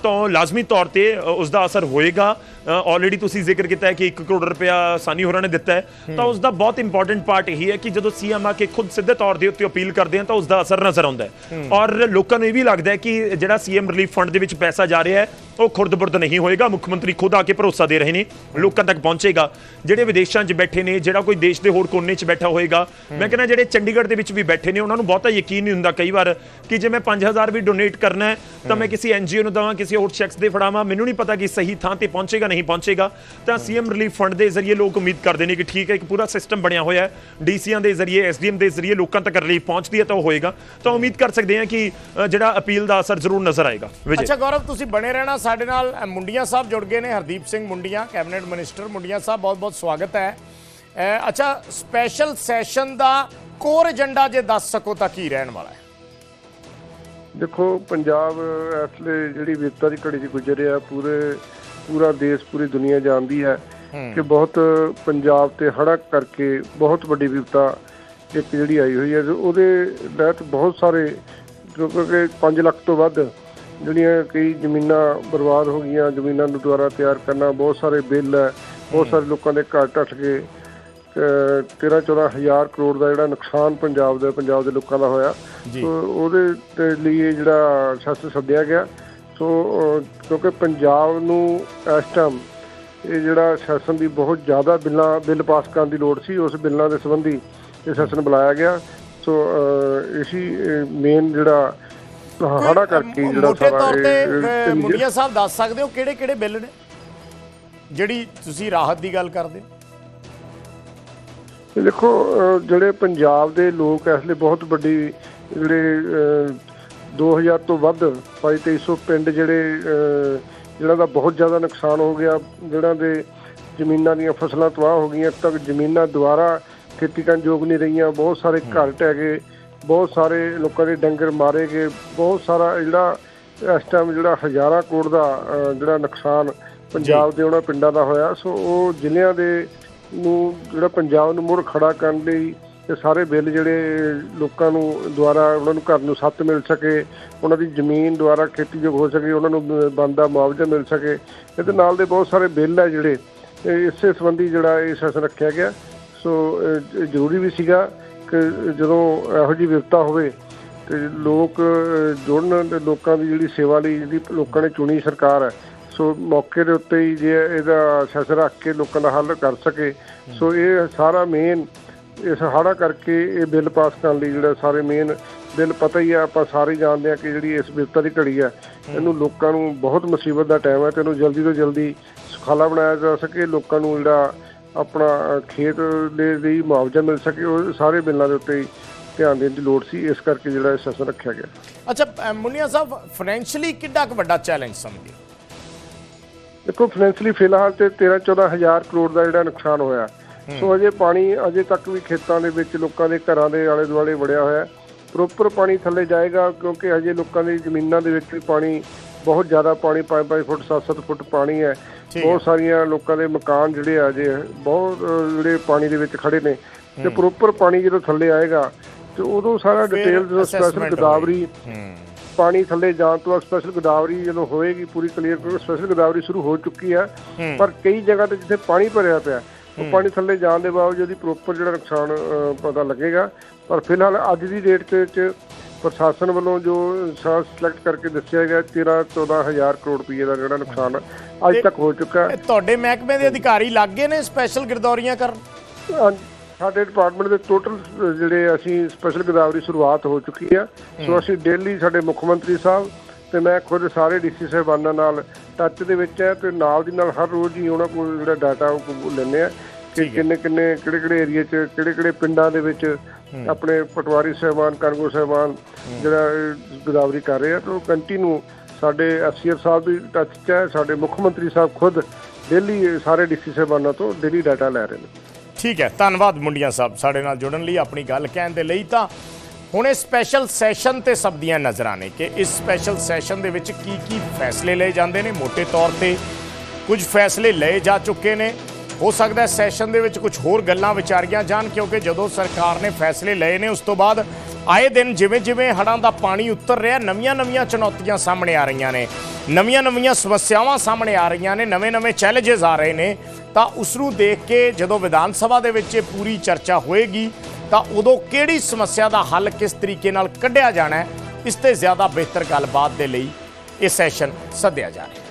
ਤਾਂ ਲਾਜ਼ਮੀ ਤੌਰ ਤੇ ਉਸ ਦਾ ਅਸਰ ਹੋਏਗਾ। ਆਲਰੇਡੀ ਤੁਸੀਂ ਜ਼ਿਕਰ ਕੀਤਾ ਹੈ ਕਿ 1 ਕਰੋੜ ਰੁਪਇਆ ਸਾਨੀ ਹੋਰਾਂ ਨੇ ਦਿੱਤਾ ਹੈ। ਤਾਂ ਉਸ ਦਾ ਬਹੁਤ ਇੰਪੋਰਟੈਂਟ ਪਾਰਟ ਇਹੀ ਹੈ ਕਿ ਜਦੋਂ ਸੀਐਮ ਆ ਕੇ ਖੁਦ ਸਿੱਧੇ ਤੌਰ ਦੇ ਉੱਤੇ ਅਪੀਲ ਕਰਦੇ ਹਨ ਤਾਂ ਉਸ ਦਾ ਅਸਰ ਨਜ਼ਰ ਆਉਂਦਾ ਹੈ। ਔਰ ਲੋਕਾਂ ਨੂੰ ਇਹ ਵੀ ਲੱਗਦਾ ਹੈ ਕਿ ਜਿਹੜਾ ਸੀਐਮ ਰਿਲੀਫ ਫੰਡ ਦੇ ਵਿੱਚ ਪੈਸਾ ਜਾ ਰਿਹਾ ਹੈ ਉਹ ਖੁਰਦ-ਬੁਰਦ ਨਹੀਂ ਹੋਏਗਾ। ਮੁੱਖ ਮੰਤਰੀ ਖੁਦ ਆ ਕੇ ਭਰੋਸਾ ਦੇ ਰਹੇ ਨੇ ਲੋਕਾਂ ਤੱਕ ਪਹੁੰਚੇਗਾ। ਜਿਹੜੇ ਵਿਦੇਸ਼ਾਂ 'ਚ ਬੈਠੇ ਨੇ ਜਿਹੜਾ ਕੋਈ ਦੇਸ਼ ਦੇ ਹੋਰ ਕੋਨੇ 'ਚ ਬੈਠਾ ਹੋਏਗਾ ਮੈਂ ਕਹਿੰਦਾ ਜਿਹੜੇ ਚੰਡੀਗੜ੍ਹ ਦੇ ਵਿੱਚ ਵੀ ਬੈਠੇ ਨੇ ਉਹਨਾਂ ਨੂੰ ਬਹੁਤਾ ਯਕੀਨ ਨਹੀਂ ਹੁੰਦਾ ਕਈ ਵਾਰ ਕਿ ਜੇ ਮੈਂ 5000 ਵੀ ਡੋਨੇਟ ਕਰਨਾ ਹੈ ਤਾਂ ਮੈਂ ਕਿਸੇ ਐਨਜੀਓ ਨੂੰ ਦਵਾਂ ਕਿਸੇ ਹੋਰ ਸ਼ਖਸ ਦੇ ਫੜਾਵਾਂ ਮੈਨੂੰ ਨਹੀਂ ਪਤਾ ਕਿ ਸਹੀ ਥਾਂ ਤੇ ਪਹੁੰਚੇਗਾ ਨਹੀਂ ਪਹੁੰਚੇਗਾ। ਤਾਂ ਸੀਐਮ ਰਿਲੀਫ ਫੰਡ ਦੇ ਜ਼ਰੀਏ ਲੋਕ ਉਮੀਦ ਕਰਦੇ ਨੇ ਕਿ ਠੀਕ ਹੈ ਇੱਕ ਪੂਰਾ ਸਿਸਟਮ ਬਣਿਆ ਹੋਇਆ ਹੈ। ਡੀਸੀਆਂ ਦੇ ਜ਼ਰੀਏ ਐਸਡੀਐਮ ਦੇ ਜ਼ਰੀਏ ਲੋਕਾਂ ਤੱਕ ਰਿਲੀਫ ਪਹੁੰਚਦੀ ਹੈ ਤਾਂ ਉਹ ਹੋਏਗਾ। ਤਾਂ ਉਮੀਦ ਕਰ ਸਕਦੇ ਹਾਂ ਕਿ ਜਿਹੜਾ ਅਪੀਲ ਦਾ ਅਸਰ ਜ਼ਰੂਰ ਨਜ਼ਰ ਆਏਗਾ। ਵਿਜੇ। ਅੱਛਾ ਗੌਰਵ ਤੁਸੀਂ ਬਣੇ ਰਹਿਣਾ ਸਾਡੇ ਨਾਲ ਮੁੰਡੀਆਂ ਸਾਹਿਬ ਜੁੜ ਗਏ ਨੇ ਹਰਦੀਪ ਸਿੰਘ ਮੁੰਡੀਆਂ ਕੈਬਨਿਟ ਮਿਨਿਸਟਰ ਮੁੰਡੀਆਂ ਸਾਹਿਬ ਬਹੁਤ ਬਹੁਤ ਸਵਾਗਤ ਹੈ। ਅੱਛਾ ਸਪੈਸ਼ਲ ਸੈਸ਼ਨ ਦਾ ਕੋਰ ਏਜੰਡਾ ਜੇ ਦੱਸ ਸਕੋ ਤਾਂ ਕੀ ਰਹਿਣ ਵਾਲਾ ਹੈ? ਦੇਖੋ ਪੰਜਾਬ ਇਸ ਲਈ ਜਿਹੜੀ ਵਿਪਤਾ ਦੀ ਘੜੀ 'ਚ ਗੁਜ਼ਰ ਰਿਹਾ ਪੂਰੇ ਪੂਰਾ ਦੇਸ਼ ਪੂਰੀ ਦੁਨੀਆ ਜਾਣਦੀ ਹੈ ਕਿ ਬਹੁਤ ਪੰਜਾਬ ਤੇ ਹੜ੍ਹ ਕਰਕੇ ਬਹੁਤ ਵੱਡੀ ਵਿਪਤਾ ਇੱਕ ਜਿਹੜੀ ਆਈ ਹੋਈ ਹੈ ਉਹਦੇ ਤਹਿਤ ਬਹੁਤ ਸਾਰੇ ਕਿਉਂਕਿ 5 ਲੱਖ ਤੋਂ ਵੱਧ ਜਿਹੜੀਆਂ ਕਈ ਜ਼ਮੀਨਾਂ ਬਰਬਾਦ ਹੋ ਗਈਆਂ ਜ਼ਮੀਨਾਂ ਨੂੰ ਦੁਬਾਰਾ ਤਿਆਰ ਕਰਨਾ ਬਹੁਤ ਸਾਰੇ ਬਿੱਲ ਹੈ ਬਹੁਤ ਸਾਰੇ ਲੋਕਾਂ ਦੇ ਘਰ ਟੱਟ ਗਏ 13 14 ਹਜ਼ਾਰ ਕਰੋੜ ਦਾ ਜਿਹੜਾ ਨੁਕਸਾਨ ਪੰਜਾਬ ਦੇ ਪੰਜਾਬ ਦੇ ਲੋਕਾਂ ਦਾ ਹੋਇਆ। ਸੋ ਉਹਦੇ ਤੇ ਲਈ ਇਹ ਜਿਹੜਾ ਸ਼ਾਸਨ ਸੱਦਿਆ ਗਿਆ। ਸੋ ਕਿਉਂਕਿ ਪੰਜਾਬ ਨੂੰ ਇਸ ਟਾਈਮ ਇਹ ਜਿਹੜਾ ਸੈਸ਼ਨ ਦੀ ਬਹੁਤ ਜ਼ਿਆਦਾ ਬਿੱਲਾਂ ਬਿੱਲ ਪਾਸ ਕਰਨ ਦੀ ਲੋੜ ਸੀ ਉਸ ਬਿੱਲਾਂ ਦੇ ਸੰਬੰਧੀ ਇਹ ਸੈਸ਼ਨ ਬੁਲਾਇਆ ਗਿਆ। ਸੋ ਇਸੀ ਮੇਨ ਜਿਹੜਾ ਹੜਾ ਕਰਕੇ ਜਿਹੜਾ ਸਾਰਾ ਇਹ- ਮੁੰਡੀਆਂ ਸਾਹਿਬ ਦੱਸ ਸਕਦੇ ਹੋ ਕਿਹੜੇ ਕਿਹੜੇ ਬਿੱਲ ਨੇ? ਜਿਹੜੀ ਤੁਸੀਂ ਰਾਹਤ ਦੀ ਗੱਲ ਕਰਦੇ ਹੋ। ਦੇਖੋ ਜਿਹੜੇ ਪੰਜਾਬ ਦੇ ਲੋਕ ਇਸ ਲਈ ਬਹੁਤ ਵੱਡੀ ਜਿਹੜੇ ਅਹ, 2000 ਤੋਂ ਵੱਧ 2300 ਪਿੰਡ ਜਿਹੜੇ ਜਿਹਨਾਂ ਦਾ ਬਹੁਤ ਜ਼ਿਆਦਾ ਨੁਕਸਾਨ ਹੋ ਗਿਆ ਜਿਹਨਾਂ ਦੇ ਜ਼ਮੀਨਾਂ ਦੀਆਂ ਫਸਲਾਂ ਤਬਾਹ ਹੋ ਗਈਆਂ ਤੱਕ ਜ਼ਮੀਨਾਂ ਦੁਆਰਾ ਖੇਤੀ ਕਰਨ ਯੋਗ ਨਹੀਂ ਰਹੀਆਂ ਬਹੁਤ ਸਾਰੇ ਘਰ ਟਹਿ ਗਏ ਬਹੁਤ ਸਾਰੇ ਲੋਕਾਂ ਦੇ ਡੰਗਰ ਮਾਰੇ ਗਏ ਬਹੁਤ ਸਾਰਾ ਜਿਹੜਾ ਇਸ ਟਾਈਮ ਜਿਹੜਾ ਹਜ਼ਾਰਾਂ ਕਰੋੜ ਦਾ ਜਿਹੜਾ ਨੁਕਸਾਨ ਪੰਜਾਬ ਦੇ ਉਹਨਾਂ ਪਿੰਡਾਂ ਦਾ ਹੋਇਆ ਸੋ ਉਹ ਜ਼ਿਲ੍ਹਿਆਂ ਦੇ ਨੂੰ ਜਿਹੜਾ ਪੰਜਾਬ ਨੂੰ ਮੁੜ ਖੜਾ ਕਰਨ ਲਈ ਇਹ ਸਾਰੇ ਬਿੱਲ ਜਿਹੜੇ ਲੋਕਾਂ ਨੂੰ ਦੁਆਰਾ ਉਹਨਾਂ ਨੂੰ ਘਰ ਨੂੰ ਸੱਤ ਮਿਲ ਸਕੇ, ਉਹਨਾਂ ਦੀ ਜ਼ਮੀਨ ਦੁਆਰਾ ਖੇਤੀਯੋਗ ਹੋ ਸਕੇ, ਉਹਨਾਂ ਨੂੰ ਬਣਦਾ ਮੁਆਵਜ਼ਾ ਮਿਲ ਸਕੇ, ਇਹਦੇ ਨਾਲ ਦੇ ਬਹੁਤ ਸਾਰੇ ਬਿੱਲ ਹੈ ਜਿਹੜੇ ਇਸੇ ਸੰਬੰਧੀ ਜਿਹੜਾ ਇਹ ਸੈਸ਼ਨ ਰੱਖਿਆ ਗਿਆ। ਸੋ ਜ਼ਰੂਰੀ ਵੀ ਸੀਗਾ ਕਿ ਜਦੋਂ ਇਹੋ ਜਿਹੀ ਵਿਪਤਾ ਹੋਵੇ ਤੇ ਲੋਕ ਜੁੜਨ ਤੇ ਲੋਕਾਂ ਦੀ ਜਿਹੜੀ ਸੇਵਾ ਲਈ ਜਿਹੜੀ ਲੋਕਾਂ ਨੇ ਚੁਣੀ ਸਰਕਾਰ ਹੈ ਸੋ ਮੌਕੇ ਦੇ ਉੱਤੇ ਹੀ ਜੇ ਇਹਦਾ ਸੈਸ਼ਨ ਰੱਖ ਕੇ ਲੋਕਾਂ ਦਾ ਹੱਲ ਕਰ ਸਕੇ। ਸੋ ਇਹ ਸਾਰਾ ਮੇਨ ਇਸ ਹਾੜਾ ਕਰਕੇ ਇਹ ਬਿੱਲ ਪਾਸ ਕਰਨ ਲਈ ਜਿਹੜਾ ਸਾਰੇ ਮੇਨ ਬਿੱਲ ਪਤਾ ਹੀ ਆ ਆਪਾਂ ਸਾਰੇ ਜਾਣਦੇ ਆ ਕਿ ਜਿਹੜੀ ਇਸ ਵਿਪਤਾ ਦੀ ਘੜੀ ਹੈ ਇਹਨੂੰ ਲੋਕਾਂ ਨੂੰ ਬਹੁਤ ਮੁਸੀਬਤ ਦਾ ਟਾਈਮ ਹੈ ਤੇ ਇਹਨੂੰ ਜਲਦੀ ਤੋਂ ਜਲਦੀ ਸੁਖਾਲਾ ਬਣਾਇਆ ਜਾ ਸਕੇ ਲੋਕਾਂ ਨੂੰ ਜਿਹੜਾ ਆਪਣਾ ਖੇਤ ਦੇ ਲਈ ਮੁਆਵਜ਼ਾ ਮਿਲ ਸਕੇ ਉਹ ਸਾਰੇ ਬਿੱਲਾਂ ਦੇ ਉੱਤੇ ਹੀ ਧਿਆਨ ਦੇਣ ਦੀ ਲੋੜ ਸੀ ਇਸ ਕਰਕੇ ਜਿਹੜਾ ਇਹ ਸੈਸ਼ਨ ਰੱਖਿਆ ਗਿਆ। ਅੱਛਾ ਅ, ਸਾਹਿਬ ਫਾਈਨੈਂਸ਼ਲੀ ਕਿੱਡਾ ਕੁ ਵੱਡਾ ਚੈਲੰਜ ਸਮਝਦੇ ਹੋ? ਦੇਖੋ ਫਾਈਨੈਂਸ਼ਲੀ ਫਿਲਹਾਲ ਤੇ 13 14 ਹਜ਼ਾਰ ਕਰੋੜ ਦਾ ਜਿਹੜਾ ਨੁਕਸਾਨ ਹੋਇਆ। ਸੋ ਅਜੇ ਪਾਣੀ ਅਜੇ ਤੱਕ ਵੀ ਖੇਤਾਂ ਦੇ ਵਿੱਚ ਲੋਕਾਂ ਦੇ ਘਰਾਂ ਦੇ ਆਲੇ ਦੁਆਲੇ ਵੜਿਆ ਹੋਇਆ ਪ੍ਰੋਪਰ ਪਾਣੀ ਥੱਲੇ ਜਾਏਗਾ ਕਿਉਂਕਿ ਅਜੇ ਲੋਕਾਂ ਦੀ ਜ਼ਮੀਨਾਂ ਦੇ ਵਿੱਚ ਵੀ ਪਾਣੀ ਬਹੁਤ ਜ਼ਿਆਦਾ ਪਾਣੀ 5-5 ਫੁੱਟ 7-7 ਫੁੱਟ ਪਾਣੀ ਹੈ। ਬਹੁਤ ਸਾਰੀਆਂ ਲੋਕਾਂ ਦੇ ਮਕਾਨ ਜਿਹੜੇ ਆ ਜੇ ਬਹੁਤ ਜਿਹੜੇ ਪਾਣੀ ਦੇ ਵਿੱਚ ਖੜੇ ਨੇ। ਤੇ ਪ੍ਰੋਪਰ ਪਾਣੀ ਜਦੋਂ ਥੱਲੇ ਆਏਗਾ ਤੇ ਉਦੋਂ ਸਾਰਾ ਡਿਟੇਲ ਜਦੋਂ ਸਪੈਸ਼ਲ ਗਦਾਵਰੀ ਪਾਣੀ ਥੱਲੇ ਜਾਣ ਤੋਂ ਬਾਅਦ ਸਪੈਸ਼ਲ ਗੋਦਾਵਰੀ ਜਦੋਂ ਹੋਏਗੀ ਪੂਰੀ ਕਲੀਅਰ ਸਪੈਸ਼ਲ ਗੋਦਾਵਰੀ ਸ਼ੁਰੂ ਹੋ ਚੁੱਕੀ ਹੈ। ਪਰ ਕਈ ਜਗ੍ਹਾ ਤੇ ਜਿੱਥੇ ਪਾਣੀ ਭਰਿਆ ਪਿਆ ਉਹ ਪਾਣੀ ਥੱਲੇ ਜਾਣ ਦੇ ਬਾਵਜੂਦ ਉਹਦੀ ਪ੍ਰੋਪਰ ਜਿਹੜਾ ਨੁਕਸਾਨ ਪਤਾ ਲੱਗੇਗਾ। ਪਰ ਫਿਲਹਾਲ ਅੱਜ ਦੀ ਡੇਟ ਦੇ ਵਿੱਚ ਪ੍ਰਸ਼ਾਸਨ ਵੱਲੋਂ ਜੋ ਸਿਲੈਕਟ ਕਰਕੇ ਦੱਸਿਆ ਗਿਆ 13 14000 ਕਰੋੜ ਰੁਪਏ ਦਾ ਜਿਹੜਾ ਨੁਕਸਾਨ ਅੱਜ ਤੱਕ ਹੋ ਚੁੱਕਾ ਤੁਹਾਡੇ ਮਹਿਕਮੇ ਦੇ ਅਧਿਕਾਰੀ ਲੱਗ ਗਏ ਨੇ ਸਪੈਸ਼ਲ ਗਿਰਦੌਰੀਆਂ ਕਰਨ? ਸਾਡੇ ਡਿਪਾਰਟਮੈਂਟ ਦੇ ਟੋਟਲ ਜਿਹੜੇ ਅਸੀਂ ਸਪੈਸ਼ਲ ਗੋਦਾਵਰੀ ਸ਼ੁਰੂਆਤ ਹੋ ਚੁੱਕੀ ਆ। ਸੋ ਅਸੀਂ ਡੇਲੀ ਸਾਡੇ ਮੁੱਖ ਮੰਤਰੀ ਸਾਹਿਬ ਤੇ ਮੈਂ ਖੁਦ ਸਾਰੇ ਡੀਸੀ ਸਾਹਿਬਾਨਾਂ ਨਾਲ ਟੱਚ ਦੇ ਵਿੱਚ ਹੈ ਤੇ ਨਾਲ ਦੀ ਨਾਲ ਹਰ ਰੋਜ਼ ਹੀ ਉਹਨਾਂ ਕੋਲ ਜਿਹੜਾ ਡਾਟਾ ਉਹ ਲੈਂਦੇ ਆ ਕਿ ਕਿੰਨੇ ਕਿੰਨੇ ਕਿਹੜੇ ਕਿਹੜੇ ਏਰੀਆ 'ਚ ਕਿਹੜੇ ਕਿਹੜੇ ਪਿੰਡਾਂ ਦੇ ਵਿੱਚ ਆਪਣੇ ਪਟਵਾਰੀ ਸਾਹਿਬਾਨ ਕਾਨੂੰਗੋ ਸਾਹਿਬਾਨ ਜਿਹੜਾ ਗੋਦਾਵਰੀ ਕਰ ਰਹੇ ਆ। ਤਾਂ ਉਹ ਕੰਟੀਨਿਊ ਸਾਡੇ ਐਫਸੀਆਰ ਸਾਹਿਬ ਵੀ ਟੱਚ 'ਚ ਹੈ ਸਾਡੇ ਮੁੱਖ ਮੰਤਰੀ ਸਾਹਿਬ ਖੁਦ ਡੇਲੀ ਸਾਰੇ ਡੀਸੀ ਸਾਹਿਬਾਨਾਂ ਤੋਂ ਡੇਲੀ ਡਾਟਾ ਲੈ ਰਹੇ ਨੇ। ਠੀਕ ਹੈ, ਧੰਨਵਾਦ ਮੁੰਡੀਆਂ ਸਾਹਿਬ ਸਾਡੇ ਨਾਲ ਜੁੜਨ ਲਈ ਆਪਣੀ ਗੱਲ ਕਹਿਣ ਦੇ ਲਈ ਤਾਂ ਹੁਣ ਇਹ ਸਪੈਸ਼ਲ ਸੈਸ਼ਨ ਤੇ ਸਭ ਦੀਆਂ ਨਜ਼ਰਾਂ ਨੇ ਕਿ ਇਸ ਸਪੈਸ਼ਲ ਸੈਸ਼ਨ ਦੇ ਵਿੱਚ ਕੀ ਕੀ ਫੈਸਲੇ ਲਏ ਜਾਂਦੇ ਨੇ। ਮੋٹے ਤੌਰ ਤੇ ਕੁਝ ਫੈਸਲੇ ਲਏ ਜਾ ਚੁੱਕੇ ਨੇ। ਹੋ ਸਕਦਾ ਹੈ ਸੈਸ਼ਨ ਦੇ ਵਿੱਚ ਕੁਝ ਹੋਰ ਗੱਲਾਂ ਵਿਚਾਰੀਆਂ ਜਾਣ ਕਿਉਂਕਿ ਜਦੋਂ ਸਰਕਾਰ ਨੇ ਫੈਸਲੇ ਲਏ ਨੇ ਉਸ ਤੋਂ ਬਾਅਦ ਆਏ ਦਿਨ ਜਿਵੇਂ ਜਿਵੇਂ ਹੜ੍ਹਾਂ ਦਾ ਪਾਣੀ ਉਤਰ ਰਿਹਾ, ਨਵੀਆਂ-ਨਵੀਆਂ ਚੁਣੌਤੀਆਂ ਸਾਹਮਣੇ ਆ ਰਹੀਆਂ ਨੇ। ਨਵੀਆਂ-ਨਵੀਆਂ ਸਮੱਸਿਆਵਾਂ ਸਾਹਮਣੇ ਆ ਰਹੀਆਂ ਨੇ, ਨਵੇਂ-ਨਵੇਂ ਚੈਲੰਜਸ ਆ ਰਹੇ ਨੇ। ਤਾਂ ਉਸ ਨੂੰ ਦੇਖ ਕੇ ਜਦੋਂ ਵਿਧਾਨ ਸਭਾ ਦੇ ਵਿੱਚ ਇਹ ਪੂਰੀ ਚਰਚਾ ਹੋਏਗੀ, ਤਾਂ ਉਦੋਂ ਕਿਹੜੀ ਸਮੱਸਿਆ ਦਾ ਹੱਲ ਕਿਸ ਤਰੀਕੇ ਨਾਲ ਕੱਢਿਆ ਜਾਣਾ ਹੈ, ਇਸ ਤੇ ਜ਼ਿਆਦਾ ਬਿਹਤਰ ਗੱਲਬਾਤ ਦੇ ਲਈ ਇਹ ਸੈਸ਼ਨ ਸੱਦਿਆ ਜਾ ਰਿਹਾ ਹੈ।